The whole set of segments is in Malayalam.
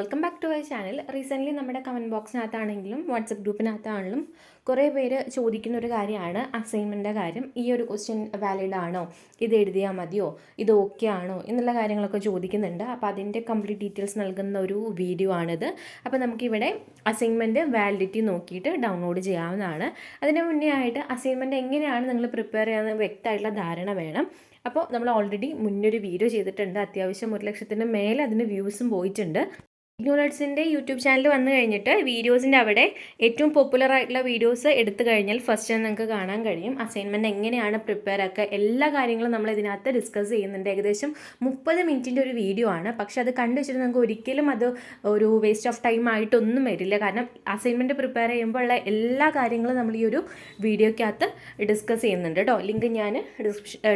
Welcome back to my channel recently നമ്മുടെ കമന്റ് ബോക്സിനകത്താണെങ്കിലും വാട്സപ്പ് ഗ്രൂപ്പിനകത്താണെങ്കിലും കുറേ പേര് ചോദിക്കുന്ന ഒരു കാര്യമാണ് അസൈൻമെന്റിന്റെ കാര്യം. ഈ ഒരു ക്വസ്റ്റ്യൻ വാലിഡ് ആണോ? ഇത് എഴുതിയാൽ മതിയോ? ഇത് ഓക്കെ ആണോ? എന്നുള്ള കാര്യങ്ങളൊക്കെ ചോദിക്കുന്നുണ്ട്. അപ്പോൾ അതിന്റെ കംപ്ലീറ്റ് ഡീറ്റെയിൽസ് നൽകുന്ന ഒരു വീഡിയോ ആണിത്. അപ്പോൾ നമുക്കിവിടെ അസൈൻമെന്റ് വാലിഡിറ്റി നോക്കിയിട്ട് ഡൗൺലോഡ് ചെയ്യാവുന്നതാണ്. അതിന് മുന്നേ ആയിട്ട് അസൈൻമെന്റ് എങ്ങനെയാണ് നിങ്ങൾ പ്രിപ്പയർ ചെയ്യാൻ വ്യക്തമായിട്ടുള്ള ധാരണ വേണം. അപ്പോൾ നമ്മൾ ഓൾറെഡി മുന്നൊരു വീഡിയോ ചെയ്തിട്ടുണ്ട്. അത്യാവശ്യം ഒരു ലക്ഷത്തിന് മേലെ അതിന് വ്യൂസും പോയിട്ടുണ്ട്. ഇഗ്നോറേറ്റ്സിന്റെ യൂട്യൂബ് ചാനൽ വന്നു കഴിഞ്ഞിട്ട് വീഡിയോസിന്റെ അവിടെ ഏറ്റവും പോപ്പുലർ ആയിട്ടുള്ള വീഡിയോസ് എടുത്തു കഴിഞ്ഞാൽ ഫസ്റ്റ് നിങ്ങൾക്ക് കാണാൻ കഴിയും. അസൈൻമെന്റ് എങ്ങനെയാണ് പ്രിപ്പയർ ആക്കുക? എല്ലാ കാര്യങ്ങളും നമ്മൾ ഇതിനകത്ത് ഡിസ്കസ് ചെയ്യുന്നുണ്ട്. ഏകദേശം മുപ്പത് മിനിറ്റിന്റെ ഒരു വീഡിയോ ആണ്. പക്ഷേ അത് കണ്ടു വെച്ചിട്ട് നിങ്ങൾക്ക് ഒരിക്കലും അത് ഒരു വേസ്റ്റ് ഓഫ് ടൈം ആയിട്ടൊന്നും വരില്ല. കാരണം അസൈൻമെന്റ് പ്രിപ്പയർ ചെയ്യുമ്പോൾ ഉള്ള എല്ലാ കാര്യങ്ങളും നമ്മൾ ഈ ഒരു വീഡിയോക്കകത്ത് ഡിസ്കസ് ചെയ്യുന്നുണ്ട് കേട്ടോ. ലിങ്ക് ഞാൻ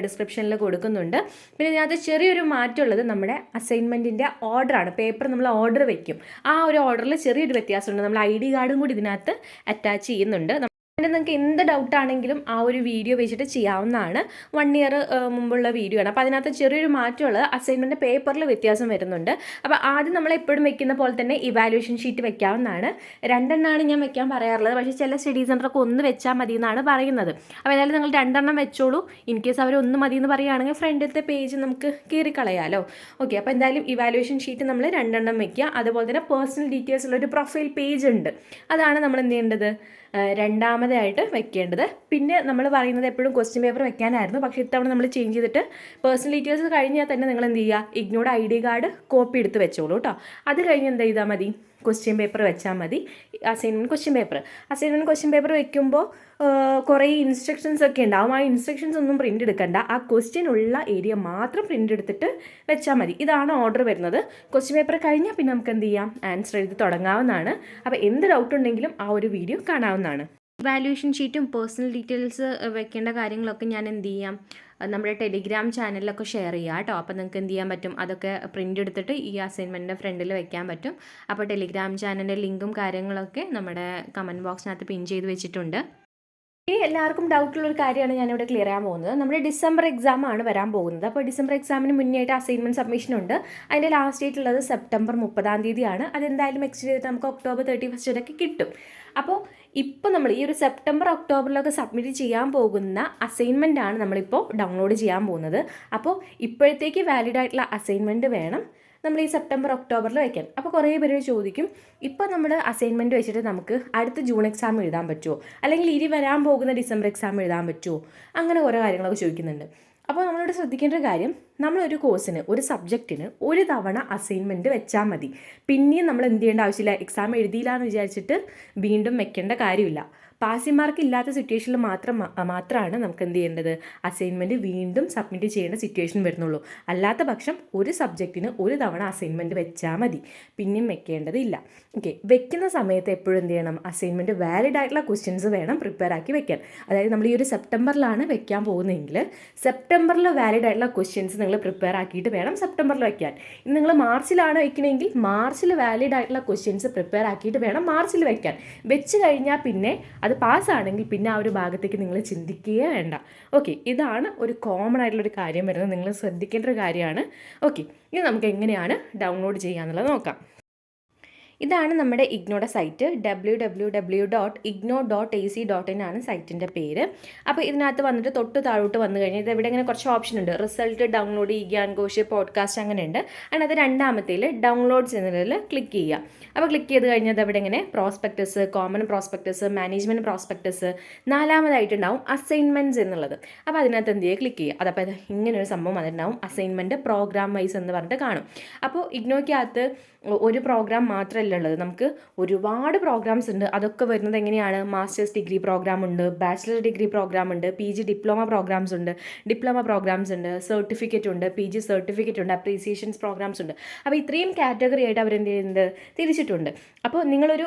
ഡിസ്ക്രിപ്ഷനിൽ കൊടുക്കുന്നുണ്ട്. പിന്നെ ഇതിനകത്ത് ചെറിയൊരു മാറ്റമുള്ളത് നമ്മുടെ അസൈൻമെന്റിന്റെ ഓർഡറാണ് പേപ്പർ നമ്മൾ ഓർഡർ വെക്കും. ആ ഒരു ഓർഡറിൽ ചെറിയൊരു വ്യത്യാസമുണ്ട്. നമ്മൾ ഐ ഡി കാർഡും കൂടി ഇതിനകത്ത് അറ്റാച്ച് ചെയ്യുന്നുണ്ട്. പിന്നെ നിങ്ങൾക്ക് എന്ത് ഡൗട്ട് ആണെങ്കിലും ആ ഒരു വീഡിയോ വെച്ചിട്ട് ചെയ്യാവുന്നതാണ്. വൺ ഇയർ മുമ്പുള്ള വീഡിയോ ആണ്. അപ്പോൾ അതിനകത്ത് ചെറിയൊരു മാറ്റമുള്ളത് അസൈൻമെന്റ് പേപ്പറിൽ വ്യത്യാസം വരുന്നുണ്ട്. അപ്പോൾ ആദ്യം നമ്മൾ എപ്പോഴും വെക്കുന്ന പോലെ തന്നെ ഇവാലുവേഷൻ ഷീറ്റ് വെക്കാവുന്നതാണ്. രണ്ടെണ്ണമാണ് ഞാൻ വെക്കാൻ പറയാറുള്ളത്. പക്ഷേ ചില സ്റ്റഡി സെന്ററൊക്കെ ഒന്ന് വെച്ചാൽ മതി എന്നാണ് പറയുന്നത്. അപ്പോൾ ഏതായാലും നിങ്ങൾ രണ്ടെണ്ണം വെച്ചോളൂ. ഇൻ കേസ് അവർ ഒന്ന് മതി എന്ന് പറയുകയാണെങ്കിൽ ഫ്രണ്ടിലത്തെ പേജ് നമുക്ക് കീറിക്കളയാലോ. ഓക്കെ അപ്പോൾ എന്തായാലും ഇവാലുവേഷൻ ഷീറ്റ് നമ്മൾ രണ്ടെണ്ണം വെക്കുക. അതുപോലെ തന്നെ പേഴ്സണൽ ഡീറ്റെയിൽസ് ഉള്ള ഒരു പ്രൊഫൈൽ പേജ് ഉണ്ട്. അതാണ് നമ്മൾ എന്ത് ചെയ്യേണ്ടത്? രണ്ടാമതായിട്ട് വെക്കേണ്ടത്. പിന്നെ നമ്മൾ പറയുന്നത് എപ്പോഴും ക്വസ്റ്റ്യൻ പേപ്പർ വെക്കാനായിരുന്നു. പക്ഷേ ഇത്തവണ നമ്മൾ ചേഞ്ച് ചെയ്തിട്ട് പേഴ്സണൽ ഡീറ്റെയിൽസ് കഴിഞ്ഞാൽ തന്നെ നിങ്ങൾ എന്ത് ചെയ്യുക? ഇഗ്നോഡ് ഐ ഡി കാർഡ് കോപ്പി എടുത്ത് വെച്ചോളൂ കേട്ടോ അത് കഴിഞ്ഞ് എന്ത് ചെയ്താൽ മതി? ക്വസ്റ്റ്യൻ പേപ്പർ വെച്ചാൽ മതി. Assignment question paper assignment question paper വെക്കുമ്പോൾ കുറേ ഇൻസ്ട്രക്ഷൻസ് ഒക്കെ ഉണ്ടാവും. ആ ഇൻസ്ട്രക്ഷൻസ് ഒന്നും പ്രിന്റ് എടുക്കണ്ട. ആ ക്വസ്റ്റ്യൻ ഉള്ള ഏരിയ മാത്രം പ്രിന്റ് എടുത്തിട്ട് വെച്ചാൽ മതി. ഇതാണ് ഓർഡർ വരുന്നത്. ക്വസ്റ്റ്യൻ പേപ്പർ കഴിഞ്ഞാൽ പിന്നെ നമുക്ക് എന്ത് ചെയ്യാം? ആൻസർ എഴുതി തുടങ്ങാവുന്നതാണ്. അപ്പോൾ എന്ത് ഡൗട്ട് ഉണ്ടെങ്കിലും ആ ഒരു വീഡിയോ കാണാവുന്നതാണ്. വാല്യൂഷൻ ഷീറ്റും പേഴ്സണൽ ഡീറ്റെയിൽസ് വെക്കേണ്ട കാര്യങ്ങളൊക്കെ ഞാൻ എന്ത് ചെയ്യാം? നമ്മുടെ ടെലിഗ്രാം ചാനലിലൊക്കെ ഷെയർ ചെയ്യുക കേട്ടോ. അപ്പോൾ നിങ്ങൾക്ക് എന്ത് ചെയ്യാൻ പറ്റും? അതൊക്കെ പ്രിന്റ് എടുത്തിട്ട് ഈ അസൈൻമെന്റിന്റെ ഫ്രണ്ടിൽ വെക്കാൻ പറ്റും. അപ്പോൾ ടെലിഗ്രാം ചാനലിന്റെ ലിങ്കും കാര്യങ്ങളൊക്കെ നമ്മുടെ കമന്റ് ബോക്സിനകത്ത് പിൻ ചെയ്ത് വെച്ചിട്ടുണ്ട്. ഇനി എല്ലാവർക്കും ഡൗട്ടുള്ള ഒരു കാര്യമാണ് ഞാനിവിടെ ക്ലിയർ ചെയ്യാൻ പോകുന്നത്. നമ്മുടെ ഡിസംബർ എക്സാം ആണ് വരാൻ പോകുന്നത്. അപ്പോൾ ഡിസംബർ എക്സാമിന് മുന്നേ ആയിട്ട് അസൈൻമെന്റ് സബ്മിഷൻ ഉണ്ട്. അതിന്റെ ലാസ്റ്റ് ഡേറ്റ് ഉള്ളത് സെപ്റ്റംബർ മുപ്പതാം തീയതിയാണ്. അതെന്തായാലും എക്സ്റ്റെൻഡ് ചെയ്തിട്ട് നമുക്ക് ഒക്ടോബർ തേർട്ടി ഫസ്റ്റ് വരെയൊക്കെ കിട്ടും. അപ്പോൾ ഇപ്പോൾ നമ്മൾ ഈ ഒരു സെപ്റ്റംബർ ഒക്ടോബറിലൊക്കെ സബ്മിറ്റ് ചെയ്യാൻ പോകുന്ന അസൈൻമെന്റ് ആണ് നമ്മളിപ്പോൾ ഡൗൺലോഡ് ചെയ്യാൻ പോകുന്നത്. അപ്പോൾ ഇപ്പോഴത്തേക്ക് വാലിഡ് ആയിട്ടുള്ള അസൈൻമെന്റ് വേണം നമ്മൾ ഈ സെപ്റ്റംബർ ഒക്ടോബറിൽ വയ്ക്കാൻ അപ്പോൾ കുറേ പേര് ചോദിക്കും ഇപ്പോൾ നമ്മൾ അസൈൻമെന്റ് വെച്ചിട്ട് നമുക്ക് അടുത്ത ജൂൺ എക്സാം എഴുതാൻ പറ്റുമോ അല്ലെങ്കിൽ ഇനി വരാൻ പോകുന്ന ഡിസംബർ എക്സാം എഴുതാൻ പറ്റുമോ അങ്ങനെ ഓരോ കാര്യങ്ങളൊക്കെ ചോദിക്കുന്നുണ്ട്. അപ്പോൾ നമ്മളിവിടെ ശ്രദ്ധിക്കേണ്ട ഒരു കാര്യം നമ്മളൊരു കോഴ്സിന് ഒരു സബ്ജക്റ്റിന് ഒരു തവണ അസൈൻമെന്റ് വെച്ചാൽ മതി. പിന്നെയും നമ്മൾ എന്ത് ചെയ്യേണ്ട ആവശ്യമില്ല. എക്സാം എഴുതിയില്ല എന്ന് വിചാരിച്ചിട്ട് വീണ്ടും വെക്കേണ്ട കാര്യമില്ല. പാസിംഗ് മാർക്ക് ഇല്ലാത്ത സിറ്റുവേഷനിൽ മാത്രം മാത്രമാണ് നമുക്ക് എന്ത് ചെയ്യേണ്ടത് അസൈൻമെന്റ് വീണ്ടും സബ്മിറ്റ് ചെയ്യേണ്ട സിറ്റുവേഷൻ വരുന്നുള്ളൂ. അല്ലാത്ത പക്ഷം ഒരു സബ്ജക്റ്റിന് ഒരു തവണ അസൈൻമെന്റ് വെച്ചാൽ മതി. പിന്നെയും വെക്കേണ്ടതില്ല ഓക്കെ വെക്കുന്ന സമയത്ത് എപ്പോഴും എന്ത് ചെയ്യണം അസൈൻമെന്റ് വാലിഡ് ആയിട്ടുള്ള ക്വസ്റ്റ്യൻസ് വേണം പ്രിപ്പയർ ആക്കി വെക്കാൻ. അതായത് നമ്മൾ ഈ ഒരു സെപ്റ്റംബറിലാണ് വെക്കാൻ പോകുന്നതെങ്കിൽ സെപ്റ്റംബറിൽ വാലിഡ് ആയിട്ടുള്ള ക്വസ്റ്റ്യൻസ് നിങ്ങൾ പ്രിപ്പയർ ആക്കിയിട്ട് വേണം സെപ്റ്റംബറിൽ വെക്കാൻ. ഇനി നിങ്ങൾ മാർച്ചിലാണ് വെക്കണമെങ്കിൽ മാർച്ചിൽ വാലിഡ് ആയിട്ടുള്ള ക്വസ്റ്റ്യൻസ് പ്രിപ്പയർ ആക്കിയിട്ട് വേണം മാർച്ചിൽ വെക്കാൻ. വെച്ച് കഴിഞ്ഞാൽ പിന്നെ അത് പാസ്സാണെങ്കിൽ പിന്നെ ആ ഒരു ഭാഗത്തേക്ക് നിങ്ങൾ ചിന്തിക്കുകയേ വേണ്ട. ഓക്കെ ഇതാണ് ഒരു കോമൺ ആയിട്ടുള്ള ഒരു കാര്യം വരുന്നത്. നിങ്ങൾ ശ്രദ്ധിക്കേണ്ട ഒരു കാര്യമാണ്. ഓക്കെ ഇനി നമുക്ക് എങ്ങനെയാണ് ഡൗൺലോഡ് ചെയ്യുക എന്നുള്ളത് നോക്കാം. ഇതാണ് നമ്മുടെ ഇഗ്നോയുടെ site. W W W dot IGNOU dot A C dot in ആണ് സൈറ്റിന്റെ പേര്. അപ്പോൾ ഇതിനകത്ത് വന്നിട്ട് തൊട്ട് താഴോട്ട് വന്നു കഴിഞ്ഞാൽ ഇവിടെ ഇങ്ങനെ കുറച്ച് ഓപ്ഷൻ ഉണ്ട്. റിസൾട്ട് ഡൗൺലോഡ് ചെയ്യുക ഗോഷ് പോഡ്കാസ്റ്റ് അങ്ങനെ ഉണ്ട് അതിനകത്ത് രണ്ടാമത്തേൽ ഡൗൺലോഡ്സ് എന്നതിൽ ക്ലിക്ക് ചെയ്യുക. അപ്പോൾ ക്ലിക്ക് ചെയ്ത് കഴിഞ്ഞാൽ അവിടെ ഇങ്ങനെ prospectus common prospectus management prospectus നാലാമതായിട്ടുണ്ടാവും assignments എന്നുള്ളത്. അപ്പോൾ അതിനകത്ത് എന്ത് ചെയ്യുക? ക്ലിക്ക് ചെയ്യുക. അതപ്പോൾ ഇങ്ങനെ ഒരു സംഭവം അതിനുണ്ടാവും അസൈൻമെന്റ് പ്രോഗ്രാം വൈസ് എന്ന് പറഞ്ഞിട്ട് കാണും. അപ്പോൾ ഇഗ്നോയ്ക്കകത്ത് ഒരു പ്രോഗ്രാം മാത്രമല്ല ഉള്ളത്? നമുക്ക് ഒരുപാട് പ്രോഗ്രാംസ് ഉണ്ട്. അതൊക്കെ വരുന്നത് എങ്ങനെയാണ്? മാസ്റ്റേഴ്സ് ഡിഗ്രി പ്രോഗ്രാം ഉണ്ട് ബാച്ചിലർ ഡിഗ്രി പ്രോഗ്രാം ഉണ്ട് പി ജി ഡിപ്ലോമ പ്രോഗ്രാംസ് ഉണ്ട് ഡിപ്ലോമ പ്രോഗ്രാംസ് ഉണ്ട് സർട്ടിഫിക്കറ്റ് ഉണ്ട് പി ജി സർട്ടിഫിക്കറ്റ് ഉണ്ട് അപ്രീസിയേഷൻസ് പ്രോഗ്രാംസ് ഉണ്ട്. അപ്പോൾ ഇത്രയും കാറ്റഗറി ആയിട്ട് അവരെന്ത് ചെയ്യുന്നത് തിരിച്ചിട്ടുണ്ട്. അപ്പോൾ നിങ്ങളൊരു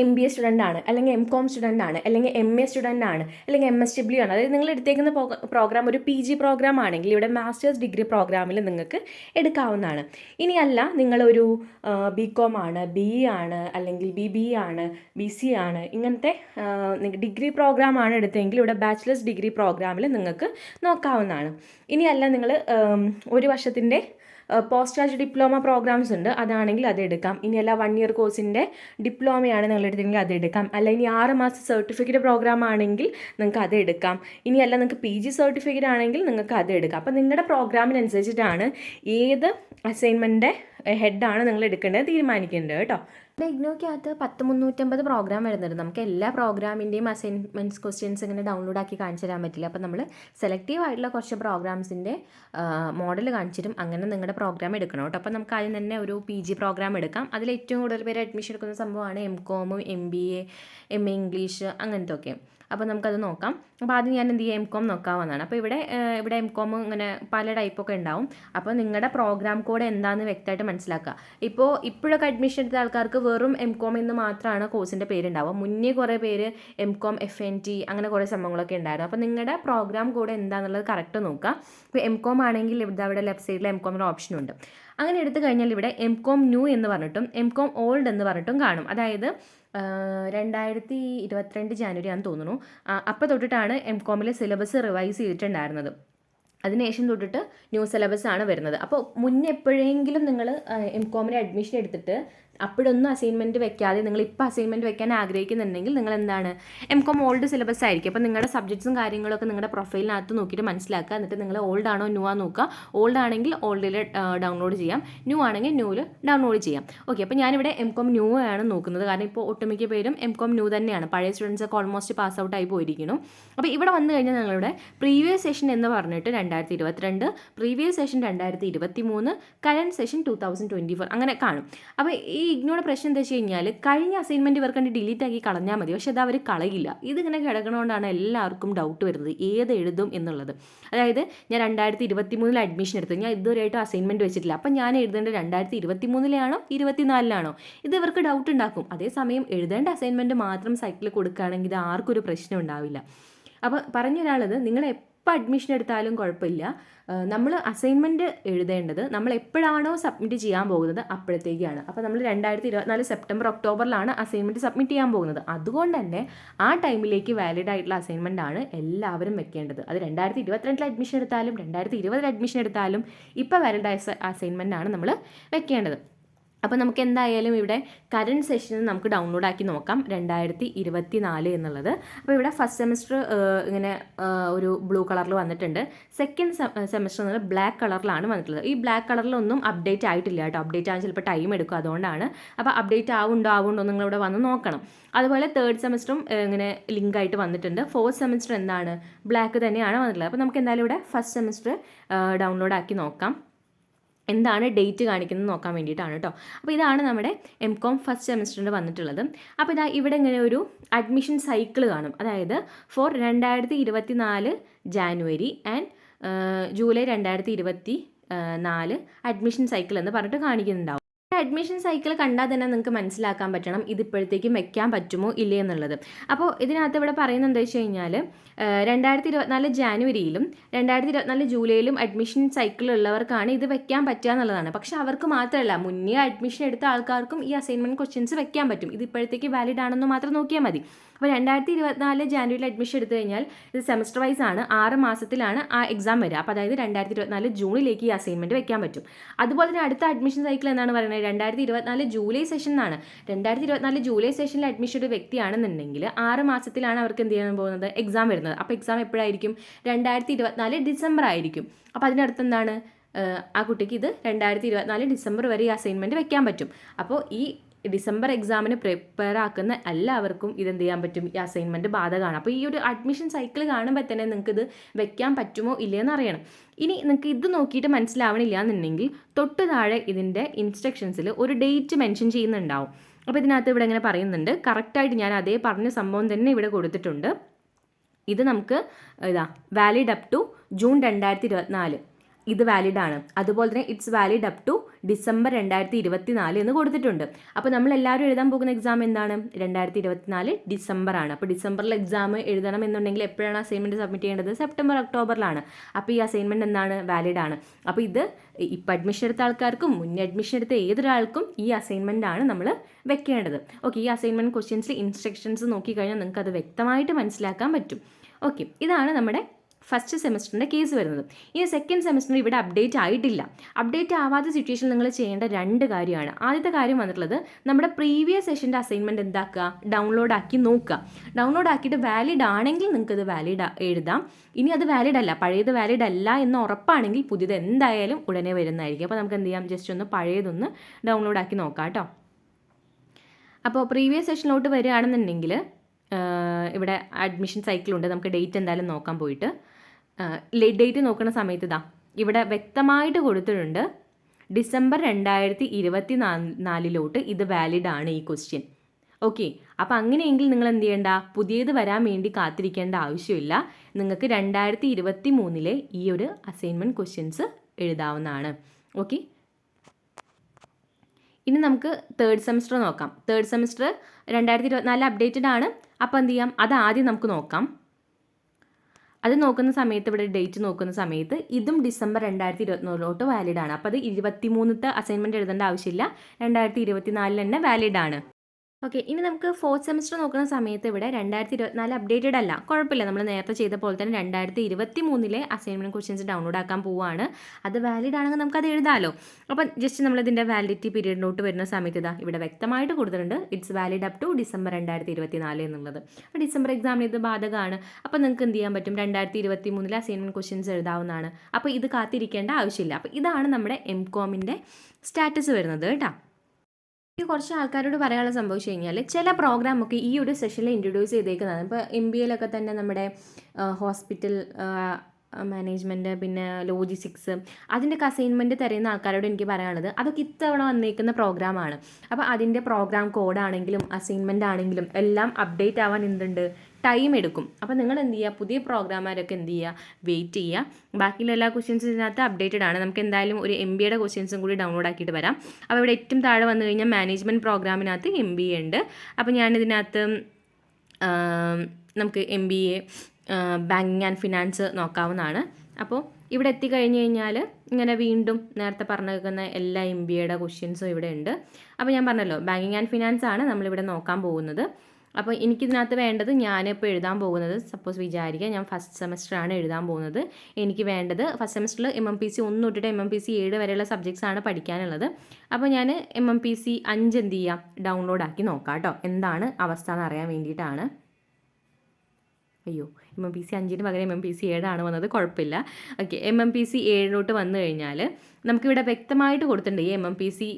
എം ബി എ സ്റ്റുഡന്റ് ആണ് അല്ലെങ്കിൽ എം കോം സ്റ്റുഡന്റ് ആണ് അല്ലെങ്കിൽ എം എ സ്റ്റുഡന്റ് ആണ് അല്ലെങ്കിൽ എം എസ് ഡബ്ല്യു ആണ്. അതായത് നിങ്ങൾ എടുത്തേക്കുന്ന പ്രോഗ്രാം ഒരു പി ജി പ്രോഗ്രാം ആണെങ്കിൽ ഇവിടെ മാസ്റ്റേഴ്സ് ഡിഗ്രി പ്രോഗ്രാമിൽ നിങ്ങൾക്ക് എടുക്കാവുന്നതാണ്. ഇനിയല്ല നിങ്ങളൊരു ബി കോം ആണ് ബി ഇ ആണ് അല്ലെങ്കിൽ ബി ബി ആണ് ബി സി ആണ് ഇങ്ങനത്തെ ഡിഗ്രി പ്രോഗ്രാം ആണ് എടുത്തതെങ്കിൽ ഇവിടെ ബാച്ചിലേഴ്സ് ഡിഗ്രി പ്രോഗ്രാമിൽ നിങ്ങൾക്ക് നോക്കാവുന്നതാണ്. ഇനിയല്ല നിങ്ങൾ ഒരു വർഷത്തിന്റെ പോസ്റ്റ് ഗ്രാജുവേറ്റ് ഡിപ്ലോമ പ്രോഗ്രാംസ് ഉണ്ട്. അതാണെങ്കിൽ അത് എടുക്കാം. ഇനിയല്ല വൺ ഇയർ കോഴ്സിന്റെ ഡിപ്ലോമയാണ് നിങ്ങൾ എടുത്തെങ്കിൽ അത് എടുക്കാം. അല്ല ഇനി ആറ് മാസം സർട്ടിഫിക്കറ്റ് പ്രോഗ്രാം ആണെങ്കിൽ നിങ്ങൾക്ക് അത് എടുക്കാം. ഇനിയല്ല നിങ്ങൾക്ക് പി ജി സർട്ടിഫിക്കറ്റ് ആണെങ്കിൽ നിങ്ങൾക്ക് അത് എടുക്കാം. അപ്പോൾ നിങ്ങളുടെ പ്രോഗ്രാമിനനുസരിച്ചിട്ടാണ് ഏത് അസൈൻമെന്റിന്റെ ഹെഡാണ് നിങ്ങൾ എടുക്കേണ്ടത് തീരുമാനിക്കേണ്ടത് കേട്ടോ. ഇഗ്നോയ്ക്കകത്ത് പത്ത് മുന്നൂറ്റമ്പത് പ്രോഗ്രാം വരുന്നുണ്ട്. നമുക്ക് എല്ലാ പ്രോഗ്രാമിന്റെയും അസൈൻമെന്റ്സ് ക്വസ്റ്റ്യൻസ് ഇങ്ങനെ ഡൗൺലോഡ് ആക്കി കാണിച്ചു തരാൻ പറ്റില്ല. അപ്പോൾ നമ്മൾ സെലക്റ്റീവ് ആയിട്ടുള്ള കുറച്ച് പ്രോഗ്രാംസിന്റെ മോഡൽ കാണിച്ചിട്ടും അങ്ങനെ നിങ്ങളുടെ പ്രോഗ്രാം എടുക്കണം കേട്ടോ. അപ്പോൾ നമുക്ക് ആദ്യം തന്നെ ഒരു പി ജി പ്രോഗ്രാം എടുക്കാം. അതിൽ ഏറ്റവും കൂടുതൽ പേര് അഡ്മിഷൻ എടുക്കുന്ന സംഭവമാണ് M കോമും M B A M A English അങ്ങനത്തെ ഒക്കെ അപ്പോൾ നമുക്കത് നോക്കാം. അപ്പോൾ ആദ്യം ഞാൻ എന്ത് ചെയ്യാം? എം കോം നോക്കാവുന്നതാണ്. അപ്പോൾ ഇവിടെ ഇവിടെ എം കോം ഇങ്ങനെ പല ടൈപ്പൊക്കെ ഉണ്ടാവും. അപ്പോൾ നിങ്ങളുടെ പ്രോഗ്രാം കോഡ് എന്താണെന്ന് വ്യക്തമായിട്ട് മനസ്സിലാക്കുക. ഇപ്പോൾ ഇപ്പോഴൊക്കെ അഡ്മിഷൻ എടുത്ത ആൾക്കാർക്ക് വെറും എം കോം എന്ന് മാത്രമാണ് കോഴ്സിന്റെ പേരുണ്ടാവുക മുന്നേ കുറേ പേര് M com F N T അങ്ങനെ കുറേ സംഭവങ്ങളൊക്കെ ഉണ്ടായിരുന്നു. അപ്പോൾ നിങ്ങളുടെ പ്രോഗ്രാം കോഡ് എന്താണെന്നുള്ളത് കറക്റ്റ് നോക്കുക. ഇപ്പോൾ എം കോം ആണെങ്കിൽ ഇവിടെ അവിടെ ലെഫ്റ്റ് സൈഡിൽ എം കോമിന്റെ ഓപ്ഷൻ ഉണ്ട്. അങ്ങനെ എടുത്തു കഴിഞ്ഞാൽ ഇവിടെ എം കോം ന്യൂ എന്ന് പറഞ്ഞിട്ടും എം കോം ഓൾഡ് എന്ന് പറഞ്ഞിട്ടും കാണും. അതായത് രണ്ടായിരത്തി ഇരുപത്തിരണ്ട് ജാനുവരി ആണെന്ന് തോന്നുന്നു. അപ്പോൾ തൊട്ടിട്ടാണ് എം കോമിലെ സിലബസ് റിവൈസ് ചെയ്തിട്ടുണ്ടായിരുന്നത്. അതിനുശേഷം തൊട്ടിട്ട് ന്യൂ സിലബസ് ആണ് വരുന്നത്. അപ്പോൾ മുന്നേ എപ്പോഴെങ്കിലും നിങ്ങൾ എം കോമിന് അഡ്മിഷൻ എടുത്തിട്ട് അപ്പോഴൊന്നും അസൈൻമെന്റ് വെക്കാതെ നിങ്ങൾ ഇപ്പോൾ അസൈൻമെന്റ് വെക്കാൻ ആഗ്രഹിക്കുന്നുണ്ടെങ്കിൽ നിങ്ങൾ എന്താണ് എം കോം ഓൾഡ് സിലബസ് ആയിരിക്കും. അപ്പോൾ നിങ്ങളുടെ സബ്ജക്ട്സും കാര്യങ്ങളൊക്കെ നിങ്ങളുടെ പ്രൊഫൈലിനകത്ത് നോക്കിയിട്ട് മനസ്സിലാക്കുക. എന്നിട്ട് നിങ്ങൾ ഓൾഡ് ആണോ ന്യൂ ആണോ നോക്കുക. ഓൾഡ് ആണെങ്കിൽ ഓൾഡിൽ ഡൗൺലോഡ് ചെയ്യാം. ന്യൂ ആണെങ്കിൽ ന്യൂവിൽ ഡൗൺലോഡ് ചെയ്യാം. ഓക്കെ അപ്പോൾ ഞാനിവിടെ എം കോം ന്യൂ ആണ് നോക്കുന്നത്. കാരണം ഇപ്പോൾ ഒട്ടുമിക്ക പേരും എം കോം ന്യൂ തന്നെയാണ്. പഴയ സ്റ്റുഡൻസ് ഒക്കെ ഓൾമോസ്റ്റ് പാസ് ഔട്ട് ആയി പോയിരിക്കുന്നു. അപ്പോൾ ഇവിടെ വന്നു കഴിഞ്ഞാൽ നിങ്ങളുടെ പ്രീവിയസ് സെഷൻ എന്ന് പറഞ്ഞിട്ട് രണ്ടായിരത്തി ഇരുപത്തിരണ്ട് പ്രീവിയസ് സെഷൻ രണ്ടായിരത്തി ഇരുപത്തി മൂന്ന് current session two thousand twenty four അങ്ങനെ കാണും. അപ്പോൾ ഈ ഇഗ്നോയുടെ പ്രശ്നം എന്താ വെച്ച് കഴിഞ്ഞാൽ കഴിഞ്ഞ അസൈൻമെന്റ് ഇവർക്ക് കണ്ട് ഡിലീറ്റ് ആക്കി കളഞ്ഞാൽ മതി. പക്ഷെ അത് അവർ കളയില്ല. ഇതിങ്ങനെ കിടക്കണോണ്ടാണ് എല്ലാവർക്കും ഡൗട്ട് വരുന്നത്. ഏത് എഴുതും എന്നുള്ളത്. അതായത് ഞാൻ രണ്ടായിരത്തി ഇരുപത്തി മൂന്നിൽ അഡ്മിഷൻ എടുത്തു ഞാൻ ഇതുവരെയായിട്ടും അസൈൻമെന്റ് വെച്ചിട്ടില്ല. അപ്പം ഞാൻ എഴുതേണ്ട രണ്ടായിരത്തി ഇരുപത്തി മൂന്നിലാണോ ഇരുപത്തിനാലിലാണോ? ഇത് ഇവർക്ക് ഡൗട്ട് ഉണ്ടാക്കും. അതേസമയം എഴുതേണ്ട അസൈൻമെന്റ് മാത്രം സൈക്കിൾ കൊടുക്കുകയാണെങ്കിൽ ഇത് ആർക്കും ഒരു പ്രശ്നം ഉണ്ടാവില്ല. അപ്പോൾ പറഞ്ഞൊരാളത് നിങ്ങൾ എപ്പോൾ അഡ്മിഷൻ എടുത്താലും കുഴപ്പമില്ല. നമ്മൾ അസൈൻമെന്റ് എഴുതേണ്ടത് നമ്മൾ എപ്പോഴാണോ സബ്മിറ്റ് ചെയ്യാൻ പോകുന്നത് അപ്പോഴത്തേക്കാണ്. അപ്പോൾ നമ്മൾ രണ്ടായിരത്തി ഇരുപത്തിനാല് സെപ്റ്റംബർ ഒക്ടോബറിലാണ് അസൈൻമെന്റ് സബ്മിറ്റ് ചെയ്യാൻ പോകുന്നത്. അതുകൊണ്ട് തന്നെ ആ ടൈമിലേക്ക് വാലിഡ് ആയിട്ടുള്ള അസൈൻമെന്റ് ആണ് എല്ലാവരും വെക്കേണ്ടത്. അത് രണ്ടായിരത്തി ഇരുപത്തിരണ്ടിൽ അഡ്മിഷൻ എടുത്താലും രണ്ടായിരത്തി ഇരുപതിൽ അഡ്മിഷൻ എടുത്താലും ഇപ്പോൾ വാലിഡ് അസൈൻമെന്റ് ആണ് നമ്മൾ വെക്കേണ്ടത്. അപ്പോൾ നമുക്ക് എന്തായാലും ഇവിടെ കറണ്ട് സെഷൻ നമുക്ക് ഡൗൺലോഡ് ആക്കി നോക്കാം രണ്ടായിരത്തി ഇരുപത്തി നാല് എന്നുള്ളത്. അപ്പോൾ ഇവിടെ ഫസ്റ്റ് സെമസ്റ്റർ ഇങ്ങനെ ഒരു ബ്ലൂ കളറിൽ വന്നിട്ടുണ്ട്. സെക്കൻഡ് സെമിസ്റ്റർ പറഞ്ഞാൽ ബ്ലാക്ക് കളറിലാണ് വന്നിട്ടുള്ളത്. ഈ ബ്ലാക്ക് കളറിലൊന്നും അപ്ഡേറ്റ് ആയിട്ടില്ല കേട്ടോ. അപ്ഡേറ്റ് ആകാൻ ചിലപ്പോൾ ടൈം എടുക്കും അതുകൊണ്ടാണ്. അപ്പോൾ അപ്ഡേറ്റ് ആവുണ്ടോ ആവുണ്ടോ നിങ്ങളിവിടെ വന്ന് നോക്കണം. അതുപോലെ തേർഡ് സെമസ്റ്ററും ഇങ്ങനെ ലിങ്ക് ആയിട്ട് വന്നിട്ടുണ്ട്. ഫോർത്ത് സെമസ്റ്റർ എന്താണ്? ബ്ലാക്ക് തന്നെയാണ് വന്നിട്ടുള്ളത്. അപ്പോൾ നമുക്ക് എന്തായാലും ഇവിടെ ഫസ്റ്റ് സെമസ്റ്റർ ഡൗൺലോഡ് ആക്കി നോക്കാം. എന്താണ് ഡേറ്റ് കാണിക്കുന്നത് നോക്കാൻ വേണ്ടിയിട്ടാണ് കേട്ടോ. അപ്പോൾ ഇതാണ് നമ്മുടെ എം കോം ഫസ്റ്റ് സെമിസ്റ്ററിന്റെ വന്നിട്ടുള്ളത്. അപ്പോൾ ഇതാ ഇവിടെ ഇങ്ങനെ ഒരു അഡ്മിഷൻ സൈക്കിൾ കാണും. അതായത് ഫോർ രണ്ടായിരത്തി ഇരുപത്തി നാല് ജാനുവരി ആൻഡ് ജൂലൈ രണ്ടായിരത്തി ഇരുപത്തി നാല് അഡ്മിഷൻ സൈക്കിൾ എന്ന് പറഞ്ഞിട്ട് കാണിക്കുന്നുണ്ടാവും. അഡ്മിഷൻ സൈക്കിൾ കണ്ടാൽ തന്നെ നിങ്ങൾക്ക് മനസ്സിലാക്കാൻ പറ്റണം ഇത് ഇപ്പോഴത്തേക്കും വെക്കാൻ പറ്റുമോ ഇല്ലേ എന്നുള്ളത്. അപ്പോൾ ഇതിനകത്ത് ഇവിടെ പറയുന്നത് എന്താ വെച്ച് കഴിഞ്ഞാൽ രണ്ടായിരത്തി ഇരുപത്തിനാല് ജാനുവരിയിലും രണ്ടായിരത്തി ഇരുപത്തിനാല് ജൂലൈയിലും അഡ്മിഷൻ സൈക്കിൾ ഉള്ളവർക്കാണ് ഇത് വെക്കാൻ പറ്റുക എന്നുള്ളതാണ്. പക്ഷേ അവർക്ക് മാത്രമല്ല മുന്നേ അഡ്മിഷൻ എടുത്ത ആൾക്കാർക്കും ഈ അസൈൻമെന്റ് ക്വസ്റ്റ്യൻസ് വെക്കാൻ പറ്റും. ഇത് ഇപ്പോഴത്തേക്ക് വാലിഡ് ആണെന്ന് മാത്രം നോക്കിയാൽ മതി. അപ്പോൾ രണ്ടായിരത്തി ഇരുപത്തിനാല് ജാനുവരിയിൽ അഡ്മിഷൻ എടുത്തു കഴിഞ്ഞാൽ ഇത് സെമസ്റ്റർ വൈസ് ആണ്. ആറ് മാസത്തിലാണ് ആ എക്സാം വരിക. അപ്പോൾ അതായത് രണ്ടായിരത്തി ഇരുപത്തിനാല് ജൂണിലേക്ക് ഈ അസൈൻമെന്റ് വെക്കാൻ പറ്റും. അതുപോലെ തന്നെ അടുത്ത അഡ്മിഷൻ സൈക്കിൾ എന്നാണ് പറയുന്നത്? രണ്ടായിരത്തി ഇരുപത്തിനാല് ജൂലൈ സെഷൻ എന്നാണ്. രണ്ടായിരത്തി ഇരുപത്തിനാല് ജൂലൈ സെഷനിൽ അഡ്മിഷൻ ഒരു വ്യക്തിയാണെന്നുണ്ടെങ്കിൽ ആറ് മാസത്തിലാണ് അവർക്ക് എന്ത് ചെയ്യാൻ പോകുന്നത്? എക്സാം വരുന്നത്. അപ്പോൾ എക്സാം എപ്പോഴായിരിക്കും? രണ്ടായിരത്തി ഇരുപത്തിനാല് ഡിസംബർ ആയിരിക്കും. അപ്പോൾ അതിനടുത്ത് എന്താണ്? ആ കുട്ടിക്ക് ഇത് രണ്ടായിരത്തി ഇരുപത്തിനാല് ഡിസംബർ വരെ ഈ അസൈൻമെന്റ് വെക്കാൻ പറ്റും. അപ്പോൾ ഈ ഡിസംബർ എക്സാമിന് പ്രിപ്പയർ ആക്കുന്ന എല്ലാവർക്കും ഇതെന്ത് ചെയ്യാൻ പറ്റും? ഈ അസൈൻമെന്റ് ബാധകമാണ് അപ്പോൾ ഈ ഒരു അഡ്മിഷൻ സൈക്കിൾ കാണുമ്പോൾ തന്നെ നിങ്ങൾക്ക് ഇത് വെക്കാൻ പറ്റുമോ ഇല്ലയെന്ന് അറിയണം. ഇനി നിങ്ങൾക്ക് ഇത് നോക്കിയിട്ട് മനസ്സിലാവണില്ല എന്നുണ്ടെങ്കിൽ തൊട്ട് താഴെ ഇതിന്റെ ഇൻസ്ട്രക്ഷൻസിൽ ഒരു ഡേറ്റ് മെൻഷൻ ചെയ്യുന്നുണ്ടാവും. അപ്പോൾ ഇതിനകത്ത് ഇവിടെ ഇങ്ങനെ പറയുന്നുണ്ട്. കറക്റ്റായിട്ട് ഞാൻ അതേ പറഞ്ഞ സംഭവം തന്നെ ഇവിടെ കൊടുത്തിട്ടുണ്ട്. ഇത് നമുക്ക് ഇതാ വാലിഡ് അപ് ടു ജൂൺ രണ്ടായിരത്തി ഇരുപത്തിനാല്. ഇത് വാലിഡ് ആണ്. അതുപോലെ തന്നെ it's valid up to December രണ്ടായിരത്തി ഇരുപത്തി നാല് എന്ന് കൊടുത്തിട്ടുണ്ട്. അപ്പോൾ നമ്മൾ എല്ലാവരും എഴുതാൻ പോകുന്ന എക്സാം എന്താണ്? രണ്ടായിരത്തി ഇരുപത്തിനാല് ഡിസംബർ ആണ്. അപ്പോൾ ഡിസംബറിൽ എക്സാം എഴുതണം എന്നുണ്ടെങ്കിൽ എപ്പോഴാണ് അസൈൻമെന്റ് സബ്മിറ്റ് ചെയ്യേണ്ടത്? സെപ്റ്റംബർ ഒക്ടോബറിലാണ് അപ്പോൾ ഈ അസൈൻമെന്റ് എന്താണ്? വാലിഡ് ആണ്. അപ്പോൾ ഇത് ഇപ്പം അഡ്മിഷൻ എടുത്ത ആൾക്കാർക്കും മുന്നേ അഡ്മിഷൻ എടുത്ത ഏതൊരാൾക്കും ഈ അസൈൻമെന്റ് ആണ് നമ്മൾ വെക്കേണ്ടത്. ഓക്കെ ഈ അസൈൻമെന്റ് ക്വസ്റ്റ്യൻസിൽ ഇൻസ്ട്രക്ഷൻസ് നോക്കിക്കഴിഞ്ഞാൽ നിങ്ങൾക്ക് അത് വ്യക്തമായിട്ട് മനസ്സിലാക്കാൻ പറ്റും. ഓക്കെ ഇതാണ് നമ്മുടെ ഫസ്റ്റ് സെമസ്റ്ററിന്റെ കേസ് വരുന്നത്. ഇനി സെക്കൻഡ് സെമസ്റ്റർ ഇവിടെ അപ്ഡേറ്റ് ആയിട്ടില്ല. അപ്ഡേറ്റ് ആവാത്ത സിറ്റുവേഷൻ നിങ്ങൾ ചെയ്യേണ്ട രണ്ട് കാര്യമാണ്. ആദ്യത്തെ കാര്യം വന്നിട്ടുള്ളത് നമ്മുടെ പ്രീവിയസ് സെഷന്റെ അസൈൻമെന്റ് എന്താക്കുക? ഡൗൺലോഡ് ആക്കി നോക്കുക. ഡൗൺലോഡ് ആക്കിയിട്ട് വാലിഡ് ആണെങ്കിൽ നിങ്ങൾക്ക് ഇത് വാലിഡ് എഴുതാം. ഇനി അത് വാലിഡ് അല്ല. പഴയത് വാലിഡ് അല്ല എന്ന് ഉറപ്പാണെങ്കിൽ പുതിയത് എന്തായാലും ഉടനെ വരുന്നതായിരിക്കും. അപ്പോൾ നമുക്ക് എന്ത് ചെയ്യാം? ജസ്റ്റ് ഒന്ന് പഴയതൊന്ന് ഡൗൺലോഡ് ആക്കി നോക്കാം കേട്ടോ. അപ്പോൾ പ്രീവിയസ് സെഷനിലോട്ട് വരികയാണെന്നുണ്ടെങ്കിൽ ഇവിടെ അഡ്മിഷൻ സൈക്കിളുണ്ട് നമുക്ക് ഡേറ്റ് എന്തായാലും നോക്കാൻ പോയിട്ട്. ഡേറ്റ് നോക്കുന്ന സമയത്ത് ഇതാ ഇവിടെ വ്യക്തമായിട്ട് കൊടുത്തിട്ടുണ്ട് ഡിസംബർ രണ്ടായിരത്തി ഇരുപത്തി നാലിലോട്ട് ഇത് വാലിഡ് ആണ് ഈ ക്വസ്റ്റ്യൻ ഓക്കെ അപ്പോൾ അങ്ങനെയെങ്കിൽ നിങ്ങൾ എന്ത് ചെയ്യേണ്ട? പുതിയത് വരാൻ വേണ്ടി കാത്തിരിക്കേണ്ട ആവശ്യമില്ല. നിങ്ങൾക്ക് രണ്ടായിരത്തി ഇരുപത്തി മൂന്നിലെ ഈ ഒരു അസൈൻമെന്റ് ക്വസ്റ്റ്യൻസ് എഴുതാവുന്നതാണ്. ഓക്കെ ഇനി നമുക്ക് തേർഡ് സെമിസ്റ്റർ നോക്കാം. തേർഡ് സെമിസ്റ്റർ രണ്ടായിരത്തി ഇരുപത്തിനാല് അപ്ഡേറ്റഡ് ആണ്. അപ്പോൾ എന്ത് ചെയ്യാം? അത് ആദ്യം നമുക്ക് നോക്കാം. അത് നോക്കുന്ന സമയത്ത് ഇവിടെ ഡേറ്റ് നോക്കുന്ന സമയത്ത് ഇതും ഡിസംബർ രണ്ടായിരത്തി ഇരുപത്തിനാലിലോട്ട് വാലിഡ് ആണ്. അപ്പോൾ അത് ഇരുപത്തി മൂന്നത്തെ അസൈൻമെന്റ് എഴുതേണ്ട ആവശ്യമില്ല. രണ്ടായിരത്തി ഇരുപത്തിനാലിൽ തന്നെ വാലിഡ് ആണ്. ഓക്കെ ഇനി നമുക്ക് ഫോർത്ത് സെമിസ്റ്റർ നോക്കുന്ന സമയത്ത് ഇവിടെ രണ്ടായിരത്തി ഇരുപത്തിനാല് അപ്ഡേറ്റഡ് അല്ല. കുഴപ്പമില്ല. നമ്മൾ നേരത്തെ ചെയ്ത പോലെ തന്നെ രണ്ടായിരത്തി ഇരുപത്തി മൂന്നിലെ അസൈൻമെന്റ് ക്വസ്റ്റ്യൻസ് ഡൗൺലോഡ് ആക്കാൻ പോവുകയാണ് അത് വാലിഡ് ആണെങ്കിൽ നമുക്ക് അത് എഴുതാമല്ലോ അപ്പം ജസ്റ്റ് നമ്മൾ ഇതിന്റെ വാലിഡിറ്റി പീരീഡിലോട്ട് വരുന്ന സമയത്ത് ഇതാ ഇവിടെ വ്യക്തമായിട്ട് കൊടുത്തിട്ടുണ്ട്. It's valid up to December രണ്ടായിരത്തി ഇരുപത്തി നാല് എന്നുള്ളത് അപ്പോൾ ഡിസംബർ എക്സാമിന് ഇത് ബാധകമാണ്. അപ്പോൾ നിങ്ങൾക്ക് എന്ത് ചെയ്യാൻ പറ്റും? രണ്ടായിരത്തി ഇരുപത്തി മൂന്നിലെ അസൈൻമെന്റ് ക്വസ്റ്റ്യൻസ് എഴുതാവുന്നതാണ്. അപ്പോൾ ഇത് കാത്തിരിക്കേണ്ട ആവശ്യമില്ല. അപ്പോൾ ഇതാണ് നമ്മുടെ എം കോമിന്റെ സ്റ്റാറ്റസ് വരുന്നത് കേട്ടോ. എനിക്ക് കുറച്ച് ആൾക്കാരോട് പറയാനുള്ള സംഭവിച്ചു കഴിഞ്ഞാൽ ചില പ്രോഗ്രാമൊക്കെ ഈ ഒരു സെഷനിൽ ഇൻട്രൊഡ്യൂസ് ചെയ്തേക്കുന്നതാണ്. ഇപ്പോൾ എം ബി എയിലൊക്കെ തന്നെ നമ്മുടെ ഹോസ്പിറ്റൽ മാനേജ്മെന്റ് പിന്നെ ലോജിസ്റ്റിക്സ് അതിന്റെയൊക്കെ അസൈൻമെന്റ് തരുന്ന ആൾക്കാരോട് എനിക്ക് പറയാനുള്ളത് അതൊക്കെ ഇത്തവണ വന്നേക്കുന്ന പ്രോഗ്രാമാണ് അപ്പോൾ അതിന്റെ പ്രോഗ്രാം കോഡാണെങ്കിലും അസൈൻമെന്റ് ആണെങ്കിലും എല്ലാം അപ്ഡേറ്റ് ആവാൻ എന്തുണ്ട്? ടൈം എടുക്കും. അപ്പോൾ നിങ്ങൾ എന്ത് ചെയ്യുക പുതിയ പ്രോഗ്രാമാരൊക്കെ എന്ത് ചെയ്യുക വെയിറ്റ് ചെയ്യുക ബാക്കിയുള്ള എല്ലാ ക്വസ്റ്റ്യൻസും ഇതിനകത്ത് അപ്ഡേറ്റഡ് ആണ്. നമുക്ക് എന്തായാലും ഒരു എം ബിയുടെ ക്വസ്റ്റ്യൻസും കൂടി ഡൗൺലോഡ് ആക്കിയിട്ട് വരാം. അപ്പോൾ ഇവിടെ ഏറ്റവും താഴെ വന്നു കഴിഞ്ഞാൽ മാനേജ്മെന്റ് പ്രോഗ്രാമിനകത്ത് എം ബി എ ഉണ്ട്. അപ്പോൾ ഞാനിതിനകത്ത് നമുക്ക് M B A banking and finance നോക്കാവുന്നതാണ്. അപ്പോൾ ഇവിടെ എത്തിക്കഴിഞ്ഞ് കഴിഞ്ഞാൽ ഇങ്ങനെ വീണ്ടും നേരത്തെ പറഞ്ഞേക്കുന്ന എല്ലാ എം ബി എയുടെ ക്വസ്റ്റ്യൻസും ഇവിടെ ഉണ്ട്. അപ്പോൾ ഞാൻ പറഞ്ഞല്ലോ ബാങ്കിങ് ആൻഡ് ഫിനാൻസ് ആണ് നമ്മളിവിടെ നോക്കാൻ പോകുന്നത്. അപ്പോൾ എനിക്കിതിനകത്ത് വേണ്ടത് ഞാനിപ്പോൾ എഴുതാൻ പോകുന്നത് സപ്പോസ് വിചാരിക്കുക ഞാൻ ഫസ്റ്റ് സെമസ്റ്ററാണ് എഴുതാൻ പോകുന്നത്. എനിക്ക് വേണ്ടത് ഫസ്റ്റ് സെമസ്റ്ററിൽ എം എം പി സി ഒന്ന് തൊട്ടിട്ട് എം എം പി സി ഏഴ് വരെയുള്ള സബ്ജക്ട്സ് ആണ് പഠിക്കാനുള്ളത്. അപ്പോൾ ഞാൻ എം എം പി സി അഞ്ച് എന്ത് ചെയ്യാം? ഡൗൺലോഡ് ആക്കി നോക്കാം കേട്ടോ. എന്താണ് അവസ്ഥ എന്ന് അറിയാൻ വേണ്ടിയിട്ടാണ്. അയ്യോ എം എം പി സി അഞ്ചിന് പകരം എം എം പി സി ഏഴാണ് വന്നത്. കുഴപ്പമില്ല. Okay M M P C ഏഴിലോട്ട് വന്നു കഴിഞ്ഞാൽ നമുക്കിവിടെ വ്യക്തമായിട്ട് കൊടുത്തിട്ടുണ്ട് ഈ എം എം പി സി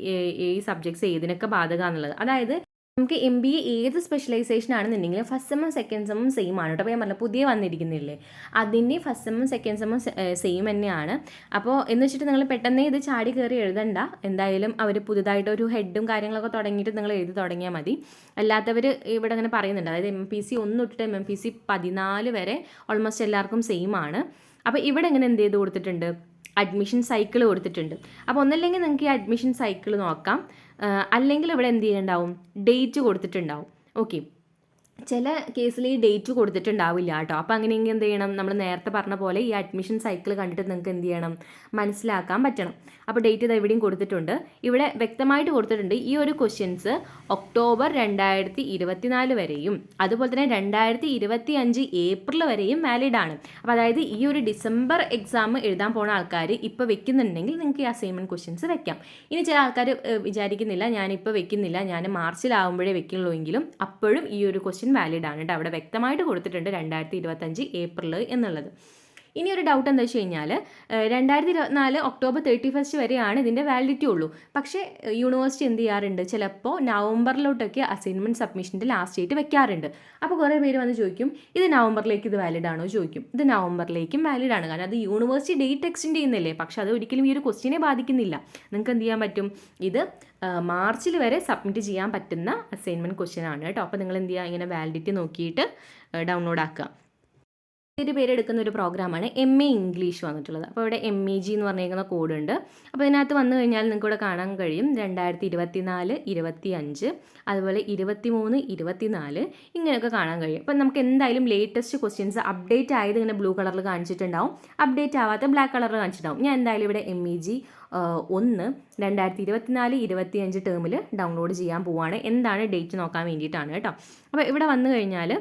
ഈ സബ്ജക്ട്സ് ഏതിനൊക്കെ ബാധക എന്നുള്ളത് അതായത് നമുക്ക് എം ബി എ ഏത് സ്പെഷ്യലൈസേഷൻ ആണെന്നുണ്ടെങ്കിലും ഫസ്റ്റ് സെമ്മും സെക്കൻഡ് സെമ്മും സെയിം ആണ് കേട്ടോ. അപ്പോൾ ഞാൻ പറഞ്ഞ പുതിയ വന്നിരിക്കുന്നില്ലേ? അതിന്റെ ഫസ്റ്റ് സെമ്മും സെക്കൻഡ് സെമ്മും സെയിം തന്നെയാണ്. അപ്പോൾ എന്ന് വെച്ചിട്ട് നിങ്ങൾ പെട്ടെന്ന് ഇത് ചാടി കയറി എഴുതണ്ട. എന്തായാലും അവർ പുതുതായിട്ട് ഒരു ഹെഡും കാര്യങ്ങളൊക്കെ തുടങ്ങിയിട്ട് നിങ്ങൾ എഴുതി തുടങ്ങിയാൽ മതി. അല്ലാത്തവർ ഇവിടെ അങ്ങനെ പറയുന്നുണ്ട്. അതായത് എം പി സി ഒന്ന് തൊട്ടിട്ട് എം എം പി സി പതിനാല് വരെ ഓൾമോസ്റ്റ് എല്ലാവർക്കും സെയിം ആണ്. അപ്പോൾ ഇവിടെ എങ്ങനെ എന്ത് ചെയ്ത് കൊടുത്തിട്ടുണ്ട്? അഡ്മിഷൻ സൈക്കിൾ കൊടുത്തിട്ടുണ്ട്. അപ്പോൾ ഒന്നല്ലെങ്കിൽ നിങ്ങൾക്ക് ഈ അഡ്മിഷൻ സൈക്കിൾ നോക്കാം. അല്ലെങ്കിൽ ഇവിടെ എന്ത് ചെയ്യുന്നുണ്ടാവും ഡേറ്റ് കൊടുത്തിട്ടുണ്ടാവും. ഓക്കെ ചില കേസിൽ ഈ ഡേറ്റ് കൊടുത്തിട്ടുണ്ടാവില്ല കേട്ടോ. അപ്പോൾ അങ്ങനെയെങ്കിൽ എന്ത് ചെയ്യണം? നമ്മൾ നേരത്തെ പറഞ്ഞ പോലെ ഈ അഡ്മിഷൻ സൈക്കിൾ കണ്ടിട്ട് നിങ്ങൾക്ക് എന്ത് ചെയ്യണം? മനസ്സിലാക്കാൻ പറ്റണം. അപ്പോൾ ഡേറ്റ് ഇത് എവിടെയും കൊടുത്തിട്ടുണ്ട്. ഇവിടെ വ്യക്തമായിട്ട് കൊടുത്തിട്ടുണ്ട് ഈ ഒരു ക്വസ്റ്റ്യൻസ് ഒക്ടോബർ രണ്ടായിരത്തി ഇരുപത്തിനാല് വരെയും അതുപോലെ തന്നെ രണ്ടായിരത്തി ഇരുപത്തി അഞ്ച് ഏപ്രിൽ വരെയും വാലിഡ് ആണ്. അപ്പോൾ അതായത് ഈ ഒരു ഡിസംബർ എക്സാം എഴുതാൻ പോണ ആൾക്കാർ ഇപ്പോൾ വെക്കുന്നുണ്ടെങ്കിൽ നിങ്ങൾക്ക് ഈ അസൈൻമെന്റ് ക്വസ്റ്റ്യൻസ് വെക്കാം. ഇനി ചില ആൾക്കാർ വിചാരിക്കുന്നില്ല ഞാനിപ്പോൾ വെക്കുന്നില്ല ഞാൻ മാർച്ചിലാവുമ്പോഴേ വെക്കുള്ളൂ എങ്കിലും അപ്പോഴും ഈ ഒരു ക്വസ്റ്റ്യൻ വാലിഡ് ആണ് കേട്ടോ. അവിടെ വ്യക്തമായിട്ട് കൊടുത്തിട്ടുണ്ട് രണ്ടായിരത്തി ഇരുപത്തഞ്ച് ഏപ്രിൽ എന്നുള്ളത്. ഇനി ഒരു ഡൗട്ട് എന്താ വെച്ച് കഴിഞ്ഞാൽ രണ്ടായിരത്തി ഇരുപത്തിനാല് ഒക്ടോബർ തേർട്ടി ഫസ്റ്റ് വരെയാണ് ഇതിന്റെ വാലിഡിറ്റി ഉള്ളൂ. പക്ഷേ യൂണിവേഴ്സിറ്റി എന്ത് ചെയ്യാറുണ്ട്? ചിലപ്പോൾ നവംബറിലോട്ടൊക്കെ അസൈൻമെന്റ് സബ്മിഷന്റെ ലാസ്റ്റ് ഡേറ്റ് വെക്കാറുണ്ട്. അപ്പോൾ കുറേ പേര് വന്ന് ചോദിക്കും ഇത് നവംബറിലേക്ക് ഇത് വാലിഡ് ആണോ ചോദിക്കും. ഇത് നവംബറിലേക്കും വാലിഡ് ആണ്. കാരണം അത് യൂണിവേഴ്സിറ്റി ഡേറ്റ് എക്സ്റ്റെൻഡ് ചെയ്യുന്നില്ലേ? പക്ഷേ അത് ഒരിക്കലും ഈ ഒരു ക്വസ്റ്റിനെ ബാധിക്കുന്നില്ല. നിങ്ങൾക്ക് എന്ത് ചെയ്യാൻ പറ്റും? ഇത് മാർച്ചിൽ വരെ സബ്മിറ്റ് ചെയ്യാൻ പറ്റുന്ന അസൈൻമെന്റ് ക്വസ്റ്റ്യൻ ആണ് കേട്ടോ. അപ്പോൾ നിങ്ങൾ എന്ത് ചെയ്യുക? ഇങ്ങനെ വാലിഡിറ്റി നോക്കിയിട്ട് ഡൗൺലോഡ് ആക്കുക. ഒത്തിരി പേര് എടുക്കുന്ന ഒരു പ്രോഗ്രാമാണ് എം എ ഇംഗ്ലീഷ് വന്നിട്ടുള്ളത്. അപ്പോൾ ഇവിടെ എം ഇ ജി എന്ന് പറഞ്ഞിരിക്കുന്ന കോഡ് ഉണ്ട്. അപ്പോൾ ഇതിനകത്ത് വന്നു കഴിഞ്ഞാൽ നിങ്ങൾക്ക് ഇവിടെ കാണാൻ കഴിയും. രണ്ടായിരത്തി ഇരുപത്തി നാല് ഇരുപത്തി അഞ്ച് അതുപോലെ ഇരുപത്തി മൂന്ന് ഇരുപത്തി നാല് ഇങ്ങനെയൊക്കെ കാണാൻ കഴിയും. അപ്പോൾ നമുക്ക് എന്തായാലും ലേറ്റസ്റ്റ് ക്വസ്റ്റ്യൻസ് അപ്ഡേറ്റ് ആയത് ഇങ്ങനെ ബ്ലൂ കളറിൽ കാണിച്ചിട്ടുണ്ടാവും. അപ്ഡേറ്റ് ആവാത്ത ബ്ലാക്ക് കളറിൽ കാണിച്ചിട്ടുണ്ടാവും. ഞാൻ എന്തായാലും ഇവിടെ എം ഇ ജി ഒന്ന് രണ്ടായിരത്തി ഇരുപത്തിനാല് ഇരുപത്തി അഞ്ച് ടേമിൽ ഡൗൺലോഡ് ചെയ്യാൻ പോവുകയാണ് എന്താണ് ഡേറ്റ് നോക്കാൻ വേണ്ടിയിട്ടാണ് കേട്ടോ. അപ്പോൾ ഇവിടെ വന്നു കഴിഞ്ഞാൽ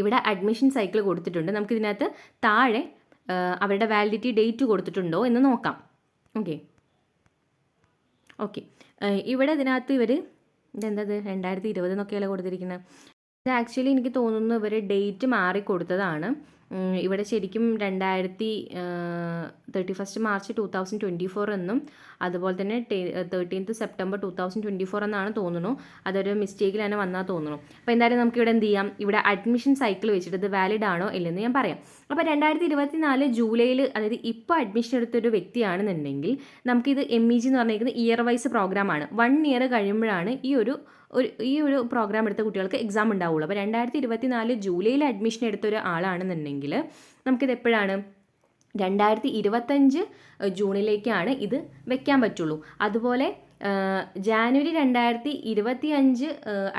ഇവിടെ അഡ്മിഷൻ സൈക്കിൾ കൊടുത്തിട്ടുണ്ട്. നമുക്ക് ഇതിനകത്ത് താഴെ അവരുടെ വാലിഡിറ്റി ഡേറ്റ് കൊടുത്തിട്ടുണ്ടോ എന്ന് നോക്കാം. ഓക്കെ ഓക്കെ ഇവിടെ ഇതിനകത്ത് ഇവർ ഇതെന്തത്? രണ്ടായിരത്തി ഇരുപത് എന്നൊക്കെയല്ലേ കൊടുത്തിരിക്കുന്നത് ഇത് ആക്ച്വലി എനിക്ക് തോന്നുന്നു ഇവർ ഡേറ്റ് മാറി കൊടുത്തതാണ് ഇവിടെ ശരിക്കും രണ്ടായിരത്തി thirty first March two thousand twenty four എന്നും അതുപോലെ തന്നെ thirteenth September two thousand twenty four എന്നാണ് തോന്നുന്നു. അതൊരു മിസ്റ്റേക്കിൽ തന്നെ വന്നാൽ തോന്നുന്നു. അപ്പോൾ എന്തായാലും നമുക്ക് ഇവിടെ എന്ത് ചെയ്യാം? ഇവിടെ അഡ്മിഷൻ സൈക്കിൾ വെച്ചിട്ട് ഇത് വാലിഡ് ആണോ ഇല്ലെന്ന് ഞാൻ പറയാം. അപ്പോൾ രണ്ടായിരത്തി ഇരുപത്തി നാല് ജൂലൈയിൽ അതായത് ഇപ്പോൾ അഡ്മിഷൻ എടുത്തൊരു വ്യക്തിയാണെന്നുണ്ടെങ്കിൽ നമുക്കിത് എം ഇ ജി എന്ന് പറഞ്ഞിരിക്കുന്നത് ഇയർ വൈസ് പ്രോഗ്രാം ആണ്. വൺ ഇയർ കഴിയുമ്പോഴാണ് ഈ ഒരു ഒരു ഈ ഒരു പ്രോഗ്രാം എടുത്ത കുട്ടികൾക്ക് എക്സാം ഉണ്ടാവുള്ളൂ. അപ്പോൾ രണ്ടായിരത്തി ഇരുപത്തി നാല് ജൂലൈയിൽ അഡ്മിഷൻ എടുത്ത ഒരു ആളാണെന്നുണ്ടെങ്കിൽ നമുക്കിത് എപ്പോഴാണ്? രണ്ടായിരത്തി ഇരുപത്തഞ്ച് ജൂണിലേക്കാണ് ഇത് വെക്കാൻ പറ്റുള്ളൂ. അതുപോലെ ജാനുവരി രണ്ടായിരത്തി ഇരുപത്തി അഞ്ച്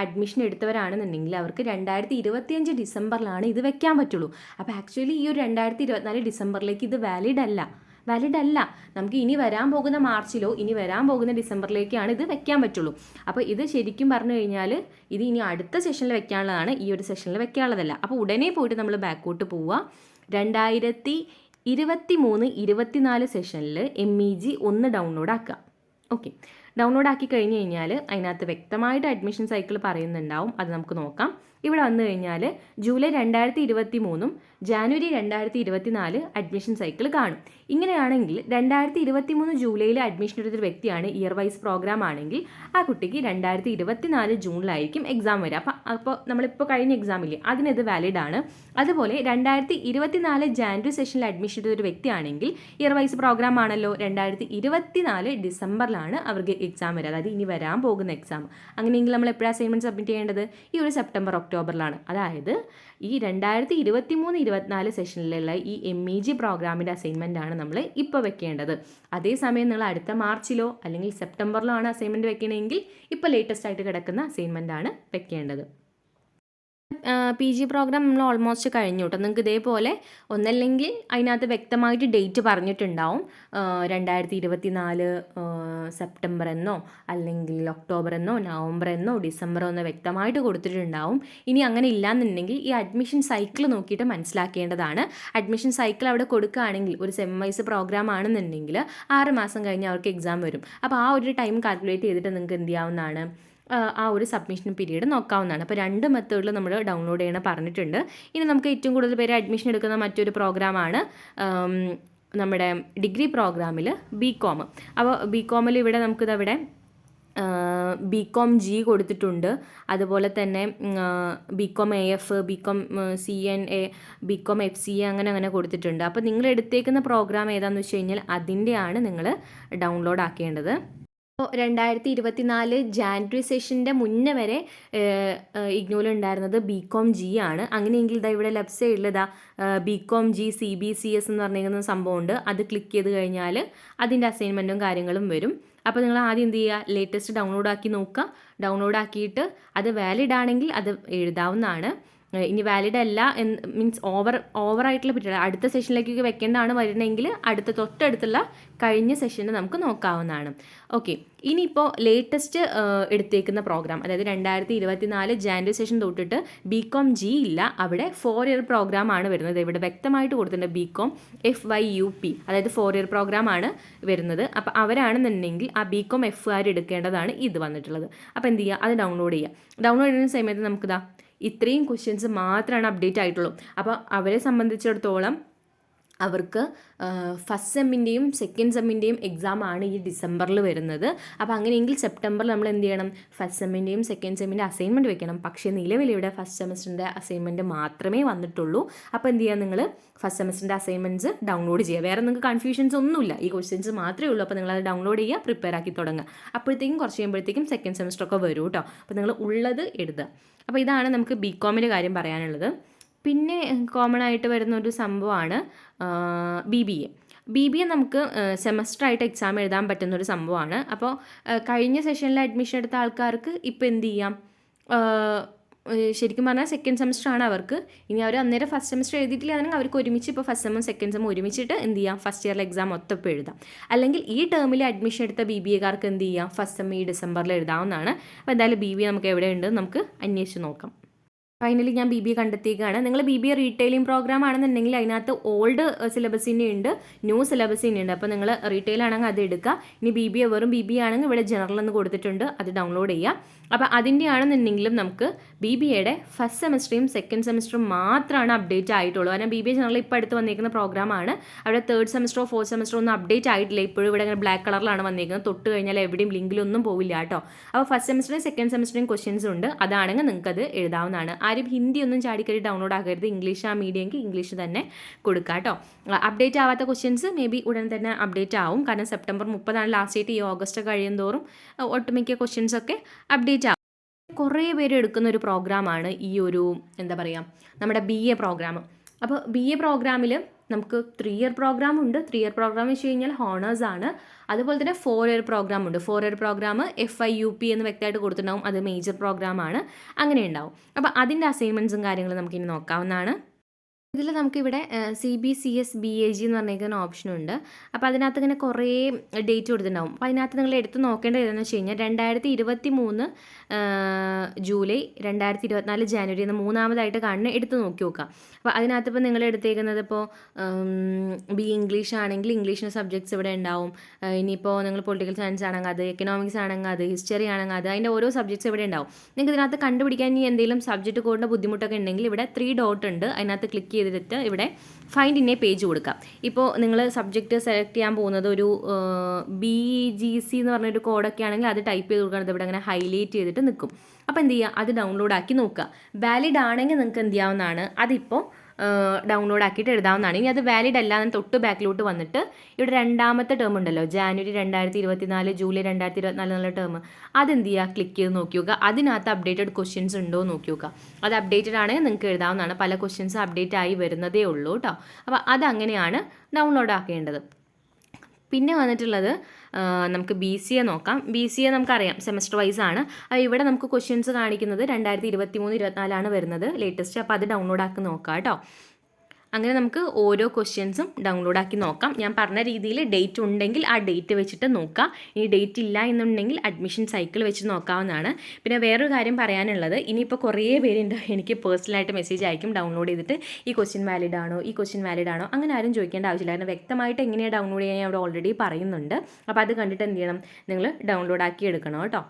അഡ്മിഷൻ എടുത്തവരാണെന്നുണ്ടെങ്കിൽ അവർക്ക് രണ്ടായിരത്തി ഇരുപത്തിയഞ്ച് ഡിസംബറിലാണ് ഇത് വെക്കാൻ പറ്റുള്ളൂ. അപ്പോൾ ആക്ച്വലി ഈ ഒരു രണ്ടായിരത്തി ഇരുപത്തിനാല് ഡിസംബറിലേക്ക് ഇത് വാലിഡ് അല്ല. വാലിഡ് അല്ല. നമുക്ക് ഇനി വരാൻ പോകുന്ന മാർച്ചിലോ ഇനി വരാൻ പോകുന്ന ഡിസംബറിലേക്കാണ് ഇത് വെക്കാൻ പറ്റുള്ളൂ. അപ്പോൾ ഇത് ശരിക്കും പറഞ്ഞു കഴിഞ്ഞാൽ ഇത് ഇനി അടുത്ത സെഷനിൽ വെക്കാനുള്ളതാണ്. ഈ ഒരു സെഷനിൽ വെക്കാനുള്ളതല്ല. അപ്പോൾ ഉടനെ പോയിട്ട് നമ്മൾ ബാക്കോട്ട് പോവുക. രണ്ടായിരത്തി ഇരുപത്തി മൂന്ന് ഇരുപത്തിനാല് സെഷനിൽ എം ഇ ജി ഒന്ന് ഡൗൺലോഡ് ആക്കുക. ഓക്കെ ഡൗൺലോഡ് ആക്കി കഴിഞ്ഞ് കഴിഞ്ഞാൽ അതിനകത്ത് വ്യക്തമായിട്ട് അഡ്മിഷൻ സൈക്കിൾ പറയുന്നുണ്ടാവും. അത് നമുക്ക് നോക്കാം. ഇവിടെ വന്നു കഴിഞ്ഞാൽ ജൂലൈ രണ്ടായിരത്തി ഇരുപത്തി മൂന്നും ജാനുവരി രണ്ടായിരത്തി ഇരുപത്തി നാല് അഡ്മിഷൻ സൈക്കിൾ കാണും. ഇങ്ങനെയാണെങ്കിൽ രണ്ടായിരത്തി ഇരുപത്തി മൂന്ന് ജൂലൈയിൽ അഡ്മിഷൻ എടുത്തൊരു വ്യക്തിയാണ് ഇയർ വൈസ് പ്രോഗ്രാം ആണെങ്കിൽ ആ കുട്ടിക്ക് രണ്ടായിരത്തി ഇരുപത്തി നാല് ജൂണിലായിരിക്കും എക്സാം വരിക. അപ്പോൾ അപ്പോൾ നമ്മളിപ്പോൾ കഴിഞ്ഞ എക്സാം ഇല്ലേ അതിനത് വാലിഡ് ആണ്. അതുപോലെ രണ്ടായിരത്തി ഇരുപത്തി നാല് ജാനുവരി സെഷനിൽ അഡ്മിഷൻ എടുത്തൊരു വ്യക്തിയാണെങ്കിൽ ഇയർ വൈസ് പ്രോഗ്രാം ആണല്ലോ രണ്ടായിരത്തി ഇരുപത്തി നാല് ഡിസംബറിലാണ് അവർക്ക് എക്സാം വരിക. അതായത് ഇനി വരാൻ പോകുന്ന എക്സാം അങ്ങനെയെങ്കിൽ നമ്മൾ എപ്പോഴാണ് അസൈൻമെന്റ് സബ്മിറ്റ് ചെയ്യേണ്ടത്? ഈ ഒരു സെപ്റ്റംബർ ഒക്ടോബറിലാണ്. അതായത് ഈ രണ്ടായിരത്തി ഇരുപത്തി മൂന്ന് ഇരുപത്തിനാല് സെഷനിലുള്ള ഈ എം ഇ ജി പ്രോഗ്രാമിന്റെ അസൈൻമെന്റ് ആണ് നമ്മൾ ഇപ്പോൾ വെക്കേണ്ടത്. അതേസമയം നിങ്ങൾ അടുത്ത മാർച്ചിലോ അല്ലെങ്കിൽ സെപ്റ്റംബറിലോ ആണ് അസൈൻമെന്റ് വെക്കണമെങ്കിൽ ഇപ്പോൾ ലേറ്റസ്റ്റ് ആയിട്ട് കിടക്കുന്ന അസൈൻമെന്റ് ആണ് വെക്കേണ്ടത്. പി ജി പ്രോഗ്രാം നമ്മൾ ഓൾമോസ്റ്റ് കഴിഞ്ഞു കേട്ടോ നിങ്ങൾക്ക് ഇതേപോലെ ഒന്നല്ലെങ്കിൽ അതിനകത്ത് വ്യക്തമായിട്ട് ഡേറ്റ് പറഞ്ഞിട്ടുണ്ടാവും. രണ്ടായിരത്തി ഇരുപത്തി നാല് സെപ്റ്റംബർ എന്നോ അല്ലെങ്കിൽ ഒക്ടോബർ എന്നോ നവംബർ എന്നോ ഡിസംബർ എന്നോ വ്യക്തമായിട്ട് കൊടുത്തിട്ടുണ്ടാവും. ഇനി അങ്ങനെ ഇല്ലാന്നുണ്ടെങ്കിൽ ഈ അഡ്മിഷൻ സൈക്കിൾ നോക്കിയിട്ട് മനസ്സിലാക്കേണ്ടതാണ്. അഡ്മിഷൻ സൈക്കിൾ അവിടെ കൊടുക്കുകയാണെങ്കിൽ ഒരു സെം വൈസ് പ്രോഗ്രാം ആണെന്നുണ്ടെങ്കിൽ ആറ് മാസം കഴിഞ്ഞ് അവർക്ക് എക്സാം വരും. അപ്പോൾ ആ ഒരു ടൈം കാൽക്കുലേറ്റ് ചെയ്തിട്ട് നിങ്ങൾക്ക് എന്ത് ചെയ്യാവുന്നതാണ്? ആ, ഒരു സബ്മിഷൻ പീരീഡ് നോക്കാവുന്നതാണ്. അപ്പോൾ രണ്ട് മെത്തേഡിൽ നമ്മൾ ഡൗൺലോഡ് ചെയ്യണം പറഞ്ഞിട്ടുണ്ട്. ഇനി നമുക്ക് ഏറ്റവും കൂടുതൽ പേര് അഡ്മിഷൻ എടുക്കുന്ന മറ്റൊരു പ്രോഗ്രാമാണ് നമ്മുടെ ഡിഗ്രി പ്രോഗ്രാമിൽ ബി കോം അപ്പോൾ ബി കോമിൽ ഇവിടെ നമുക്കിതവിടെ ബി കോം ജി കൊടുത്തിട്ടുണ്ട്. അതുപോലെ തന്നെ B Com A F B Com C N A B Com F C A അങ്ങനെ അങ്ങനെ കൊടുത്തിട്ടുണ്ട്. അപ്പോൾ നിങ്ങൾ എടുത്തേക്കുന്ന പ്രോഗ്രാം ഏതാണെന്ന് വെച്ച് കഴിഞ്ഞാൽ അതിന്റെയാണ് നിങ്ങൾ ഡൗൺലോഡ് ആക്കേണ്ടത്. അപ്പോൾ രണ്ടായിരത്തി ഇരുപത്തിനാല് ജാനുവരി സെഷന്റെ മുന്നേ വരെ ഇഗ്നോയിൽ ഉണ്ടായിരുന്നത് ബി കോം ജി ആണ്. അങ്ങനെയെങ്കിൽ ഇതാ ഇവിടെ ലെഫ്റ്റ് സൈഡിൽ ഇതാ B Com G C B C S എന്ന് പറഞ്ഞിരിക്കുന്ന സംഭവമുണ്ട്. അത് ക്ലിക്ക് ചെയ്ത് കഴിഞ്ഞാൽ അതിന്റെ അസൈൻമെന്റും കാര്യങ്ങളും വരും. അപ്പോൾ നിങ്ങൾ ആദ്യം എന്ത് ചെയ്യുക? ലേറ്റസ്റ്റ് ഡൗൺലോഡ് ആക്കി നോക്കുക. ഡൗൺലോഡ് ആക്കിയിട്ട് അത് വാലിഡ് ആണെങ്കിൽ അത് എഴുതാവുന്നതാണ്. ഇനി വാലിഡ് അല്ല എന്ന് മീൻസ് ഓവർ ആയിട്ടുള്ള പീരീഡ് അടുത്ത സെഷനിലേക്ക് വെക്കേണ്ടതാണ് വരുന്നതെങ്കിൽ അടുത്ത തൊട്ടടുത്തുള്ള കഴിഞ്ഞ സെഷന് നമുക്ക് നോക്കാവുന്നതാണ്. ഓക്കെ ഇനിയിപ്പോൾ ലേറ്റസ്റ്റ് എടുത്തേക്കുന്ന പ്രോഗ്രാം അതായത് രണ്ടായിരത്തി ഇരുപത്തി നാല് ജാനുവരി സെഷൻ തൊട്ടിട്ട് ബി കോം ജി ഇല്ല. അവിടെ ഫോർ ഇയർ പ്രോഗ്രാം ആണ് വരുന്നത്. ഇവിടെ വ്യക്തമായിട്ട് കൊടുത്തിട്ടുണ്ട് B Com F Y U P അതായത് ഫോർ ഇയർ പ്രോഗ്രാം ആണ് വരുന്നത്. അപ്പോൾ അവരാണെന്നുണ്ടെങ്കിൽ ആ ബി കോം എഫ് ആർ എടുക്കേണ്ടതാണ് ഇത് വന്നിട്ടുള്ളത്. അപ്പോൾ എന്ത് ചെയ്യുക അത് ഡൗൺലോഡ് ചെയ്യുക ഡൗൺലോഡ് ചെയ്യുന്ന സമയത്ത് നമുക്കിതാ ഇത്രയും ക്വസ്റ്റ്യൻസ് മാത്രമാണ് അപ്ഡേറ്റ് ആയിട്ടുള്ളൂ. അപ്പോൾ അവരെ സംബന്ധിച്ചിടത്തോളം അവർക്ക് ഫസ്റ്റ് സെമ്മിന്റെയും സെക്കൻഡ് സെമ്മിന്റെയും എക്സാം ആണ് ഈ ഡിസംബറിൽ വരുന്നത്. അപ്പോൾ അങ്ങനെയെങ്കിൽ സെപ്റ്റംബറിൽ നമ്മൾ എന്ത് ചെയ്യണം? ഫസ്റ്റ് സെമ്മിന്റെയും സെക്കൻഡ് സെമ്മിന്റെ അസൈൻമെന്റ് വെക്കണം. പക്ഷേ നിലവിൽ ഇവിടെ ഫസ്റ്റ് സെമസ്റ്ററിന്റെ അസൈൻമെന്റ് മാത്രമേ വന്നിട്ടുള്ളൂ. അപ്പോൾ എന്ത് ചെയ്യുക നിങ്ങൾ? ഫസ്റ്റ് സെമസ്റ്ററിന്റെ അസൈൻമെന്റ്സ് ഡൗൺലോഡ് ചെയ്യുക. വേറെ നിങ്ങൾക്ക് കൺഫ്യൂഷൻസ് ഒന്നുമില്ല. ഈ ക്വസ്റ്റ്യൻസ് മാത്രമേ ഉള്ളൂ. അപ്പോൾ നിങ്ങൾ അത് ഡൗൺലോഡ് ചെയ്യുക പ്രിപ്പയർ ആക്കി തുടങ്ങുക. അപ്പോഴത്തേക്കും കുറച്ച് കഴിയുമ്പോഴത്തേക്കും സെക്കൻഡ് സെമസ്റ്ററൊക്കെ വരും കേട്ടോ. അപ്പോൾ നിങ്ങൾ ഉള്ളത് എഴുതുക. അപ്പോൾ ഇതാണ് നമുക്ക് ബി കോമിന്റെ കാര്യം പറയാനുള്ളത്. പിന്നെ കോമൺ ആയിട്ട് വരുന്ന ഒരു സംഭവമാണ് B B A B B A നമുക്ക് സെമസ്റ്റർ ആയിട്ട് എക്സാം എഴുതാൻ പറ്റുന്ന ഒരു സംഭവമാണ്. അപ്പോൾ കഴിഞ്ഞ സെഷനിൽ അഡ്മിഷൻ എടുത്ത ആൾക്കാർക്ക് ഇപ്പോൾ എന്ത് ചെയ്യാം? ശരിക്കും പറഞ്ഞാൽ സെക്കൻഡ് സെമസ്റ്റർ ആണ് അവർക്ക്. ഇനി അവർ അന്നേരം ഫസ്റ്റ് സെമസ്റ്റർ എഴുതിയിട്ടില്ലാണെങ്കിൽ അവർക്ക് ഒരുമിച്ച് ഇപ്പോൾ ഫസ്റ്റ് സെമും സെക്കൻഡ് സെമും ഒരുമിച്ചിട്ട് എന്ത് ചെയ്യാം? ഫസ്റ്റ് ഇയറിലെ എക്സാം ഒത്തപ്പം എഴുതാം. അല്ലെങ്കിൽ ഈ ടേമിൽ അഡ്മിഷൻ എടുത്ത ബി ബി എക്കാർക്ക് എന്ത് ചെയ്യാം? ഫസ്റ്റ് സെം ഈ ഡിസംബറിൽ എഴുതാവുന്നതാണ്. അപ്പോൾ എന്തായാലും ബി ബി നമുക്ക് എവിടെയുണ്ട്? നമുക്ക് അന്വേഷിച്ച് നോക്കാം. ഫൈനലി ഞാൻ ബി ബി എ കണ്ടെത്തിയേക്കാണ് നിങ്ങൾ B B A retailing programme ആണെന്നുണ്ടെങ്കിൽ അതിനകത്ത് ഓൾഡ് സിലബസിന്റെ ഉണ്ട് ന്യൂ സിലബസിന്റെ ഉണ്ട്. അപ്പോൾ നിങ്ങൾ റീറ്റെയിൽ ആണെങ്കിൽ അത് എടുക്കുക. ഇനി ബി ബി എ വെറും ബി ബി ആണെങ്കിൽ ഇവിടെ ജനറൽ എന്ന് കൊടുത്തിട്ടുണ്ട്. അത് ഡൗൺലോഡ് ചെയ്യുക. അപ്പോൾ അതിന്റെ ആണെന്നുണ്ടെങ്കിലും നമുക്ക് ബി ബി എയുടെ ഫസ്റ്റ് സെമസ്റ്ററും സെക്കൻഡ് സെമസ്റ്ററും മാത്രമാണ് അപ്ഡേറ്റ് ആയിട്ടുള്ളൂ. കാരണം ബി ബി എ ജനറൽ ഇപ്പോൾ അടുത്ത് വന്നിരിക്കുന്ന പ്രോഗ്രാമാണ് അവിടെ തേർഡ് സെമസ്റ്ററോ ഫോർത്ത് സെമസ്റ്ററോ ഒന്നും അപ്ഡേറ്റ് ആയിട്ടില്ല. ഇപ്പോഴും ഇവിടെ ഇങ്ങനെ ബ്ലാക്ക് കളറിലാണ് വന്നിരിക്കുന്നത്. തൊട്ട് കഴിഞ്ഞാൽ എവിടെയും ലിങ്കിലൊന്നും പോവില്ല കേട്ടോ. അപ്പോൾ ഫസ്റ്റ് സെമസ്റ്ററും സെക്കൻഡ് സെമസ്റ്ററും ക്വസ്റ്റ്യൻസ് ഉണ്ട്. അതാണെങ്കിൽ നിങ്ങൾക്ക് അത് എഴുതാവുന്നതാണ്. ആരും ഹിന്ദി ഒന്നും ചാടിക്കറി ഡൗൺലോഡ് ആക്കരുത്. ഇംഗ്ലീഷ് ആ മീഡിയമെങ്കിൽ ഇംഗ്ലീഷ് തന്നെ കൊടുക്കുക കേട്ടോ അപ്ഡേറ്റ് ആവാത്ത ക്വസ്റ്റ്യൻസ് മേ ബി ഉടൻ തന്നെ അപ്ഡേറ്റ് ആവും. കാരണം സെപ്റ്റംബർ മുപ്പതാണ് ലാസ്റ്റ് ഡേറ്റ് ഈ ഓഗസ്റ്റ് കഴിയും തോറും ഒട്ടുമിക്ക ക്വസ്റ്റ്യൻസ് ഒക്കെ അപ്ഡേറ്റ് ആവും. കുറേ പേര് എടുക്കുന്ന ഒരു പ്രോഗ്രാമാണ് ഈ ഒരു എന്താ പറയുക നമ്മുടെ ബി എ പ്രോഗ്രാം അപ്പോൾ ബി എ പ്രോഗ്രാമിൽ നമുക്ക് ത്രീ ഇയർ പ്രോഗ്രാം ഉണ്ട്. ത്രീ ഇയർ പ്രോഗ്രാം വെച്ച് കഴിഞ്ഞാൽ ഹോണേഴ്സ് ആണ്. അതുപോലെ തന്നെ ഫോർ ഇയർ പ്രോഗ്രാം ഉണ്ട്. Four year programme F I U P എന്ന് വ്യക്തമായിട്ട് കൊടുത്തിട്ടുണ്ടാവും. അത് മേജർ പ്രോഗ്രാം ആണ്. അങ്ങനെ ഉണ്ടാവും. അപ്പോൾ അതിന്റെ അസൈൻമെന്റ്സും കാര്യങ്ങളും നമുക്കിനി നോക്കാവുന്നതാണ്. ഇതിൽ നമുക്കിവിടെ C B C S B A G എന്ന് പറഞ്ഞിരിക്കുന്ന ഓപ്ഷനുണ്ട് അപ്പോൾ അതിനകത്ത് ഇങ്ങനെ കുറേ ഡേറ്റ് കൊടുത്തിട്ടുണ്ടാവും. അപ്പോൾ അതിനകത്ത് നിങ്ങൾ എടുത്ത് നോക്കേണ്ടത് ഏതെന്ന് വെച്ച് കഴിഞ്ഞാൽ രണ്ടായിരത്തി ഇരുപത്തി മൂന്ന് ജൂലൈ രണ്ടായിരത്തി ഇരുപത്തിനാല് ജാനുവരി എന്ന് മൂന്നാമതായിട്ട് കാണുന്ന എടുത്ത് നോക്കി നോക്കുക അപ്പോൾ അതിനകത്ത് ഇപ്പോൾ നിങ്ങൾ എടുത്തേക്കുന്നത് ഇപ്പോൾ ബി ഇംഗ്ലീഷ് ആണെങ്കിൽ ഇംഗ്ലീഷിന് സബ്ജക്ട്സ് ഇവിടെ ഉണ്ടാവും. ഇനിയിപ്പോൾ നിങ്ങൾ പൊളിറ്റിക്കൽ സയൻസ് ആണെങ്കിൽ അത് എക്കണോമിക്സ് ആണെങ്കിൽ അത് ഹിസ്റ്ററി ആണെങ്കിൽ അത് അതിന്റെ ഓരോ സബ്ജക്ട്സ് ഇവിടെ ഉണ്ടാവും. നിങ്ങൾക്ക് ഇതിനകത്ത് കണ്ടുപിടിക്കാൻ ഇനി എന്തെങ്കിലും സബ്ജക്റ്റ് കോഡിന്റെ ബുദ്ധിമുട്ടൊക്കെ ഉണ്ടെങ്കിൽ ഇവിടെ ത്രീ ഡോട്ട് ഉണ്ട്. അതിനകത്ത് ക്ലിക്ക് ചെയ്തിട്ട് ഇവിടെ ഫൈൻഡ് ഇന്നേ പേജ് കൊടുക്കാം. ഇപ്പോൾ നിങ്ങൾ സബ്ജക്റ്റ് സെലക്ട് ചെയ്യാൻ പോകുന്നത് ഒരു ബി ജി സി എന്ന് പറഞ്ഞൊരു കോഡൊക്കെ ആണെങ്കിൽ അത് ടൈപ്പ് ചെയ്ത് കൊടുക്കുന്നത് ഇവിടെ അങ്ങനെ ഹൈലൈറ്റ് ചെയ്തിട്ട് നിൽക്കും അപ്പോൾ എന്ത് ചെയ്യുക? അത് ഡൗൺലോഡ് ആക്കി നോക്കുക. വാലിഡ് ആണെങ്കിൽ നിങ്ങൾക്ക് എന്ത് ചെയ്യാവുന്നതാണ്? അതിപ്പോൾ ഡൗൺലോഡ് ആക്കിയിട്ട് എഴുതാവുന്നതാണ്. ഇനി അത് വാലിഡ് അല്ല എന്ന് തൊട്ട് ബാക്കിലോട്ട് വന്നിട്ട് ഇവിടെ രണ്ടാമത്തെ ടേം ഉണ്ടല്ലോ. ജാനുവരി രണ്ടായിരത്തി ഇരുപത്തി നാല് ജൂലൈ രണ്ടായിരത്തി ഇരുപത്തിനാല് എന്നുള്ള ടേം അതെന്ത് ചെയ്യുക ക്ലിക്ക് ചെയ്ത് നോക്കി നോക്കുക അതിനകത്ത് അപ്ഡേറ്റഡ് ക്വസ്റ്റ്യൻസ് ഉണ്ടോ എന്ന് നോക്കി നോക്കുക അത് അപ്ഡേറ്റഡ് ആണെങ്കിൽ നിങ്ങൾക്ക് എഴുതാവുന്നതാണ്. പല ക്വസ്റ്റ്യൻസ് അപ്ഡേറ്റ് ആയി വരുന്നതേ ഉള്ളൂ കേട്ടോ. അപ്പോൾ അതങ്ങനെയാണ് ഡൗൺലോഡ് ആക്കേണ്ടത്. പിന്നെ വന്നിട്ടുള്ളത് നമുക്ക് ബി സി എ നോക്കാം. ബി സി എ നമുക്കറിയാം സെമസ്റ്റർ വൈസ് ആണ്. അപ്പോൾ ഇവിടെ നമുക്ക് ക്വസ്റ്റ്യൻസ് കാണിക്കുന്നത് രണ്ടായിരത്തി ഇരുപത്തി മൂന്ന് ഇരുപത്തിനാലാണ് വരുന്നത് ലേറ്റസ്റ്റ് അപ്പോൾ അത് ഡൗൺലോഡ് ആക്കി നോക്കാം കേട്ടോ അങ്ങനെ നമുക്ക് ഓരോ ക്വസ്റ്റ്യൻസും ഡൗൺലോഡ് ആക്കി നോക്കാം. ഞാൻ പറഞ്ഞ രീതിയിൽ ഡേറ്റ് ഉണ്ടെങ്കിൽ ആ ഡേറ്റ് വെച്ചിട്ട് നോക്കാം. ഇനി ഡേറ്റ് ഇല്ല എന്നുണ്ടെങ്കിൽ അഡ്മിഷൻ സൈക്കിൾ വെച്ച് നോക്കാവുന്നതാണ്. പിന്നെ വേറൊരു കാര്യം പറയാനുള്ളത് ഇനിയിപ്പോൾ കുറേ പേരുണ്ട് എനിക്ക് പേഴ്സണലായിട്ട് മെസ്സേജ് അയക്കും ഡൗൺലോഡ് ചെയ്തിട്ട് ഈ ക്വസ്റ്റ്യൻ വാലിഡ് ആണോ ഈ ക്വസ്റ്റ്യൻ വാലിഡ് ആണോ അങ്ങനെ ആരും ചോദിക്കേണ്ട ആവശ്യമില്ല. കാരണം വ്യക്തമായിട്ട് എങ്ങനെയാണ് ഡൗൺലോഡ് ചെയ്യാൻ അവിടെ ഓൾറെഡി പറയുന്നുണ്ട്. അപ്പോൾ അത് കണ്ടിട്ട് എന്ത് ചെയ്യണം? നിങ്ങൾ ഡൗൺലോഡ് ആക്കി എടുക്കണം കേട്ടോ.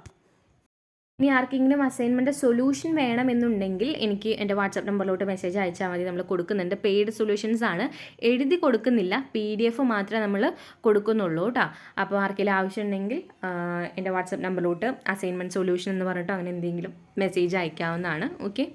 ഇനി ആർക്കെങ്കിലും അസൈൻമെന്റ് സൊല്യൂഷൻ വേണമെന്നുണ്ടെങ്കിൽ എനിക്ക് എന്റെ വാട്സാപ്പ് നമ്പറിലോട്ട് മെസ്സേജ് അയച്ചാൽ മതി. നമ്മൾ കൊടുക്കുന്നുണ്ട്. പെയ്ഡ് സൊല്യൂഷൻസ് ആണ്. എഴുതി കൊടുക്കുന്നില്ല. പി ഡി എഫ് മാത്രമേ നമ്മൾ കൊടുക്കുന്നുള്ളൂ കേട്ടോ. അപ്പോൾ ആർക്കെങ്കിലും ആവശ്യമുണ്ടെങ്കിൽ എന്റെ വാട്സാപ്പ് നമ്പറിലോട്ട് അസൈൻമെന്റ് സൊല്യൂഷൻ എന്ന് പറഞ്ഞിട്ടോ അങ്ങനെ എന്തെങ്കിലും മെസ്സേജ് അയക്കാവുന്നതാണ്. ഓക്കെ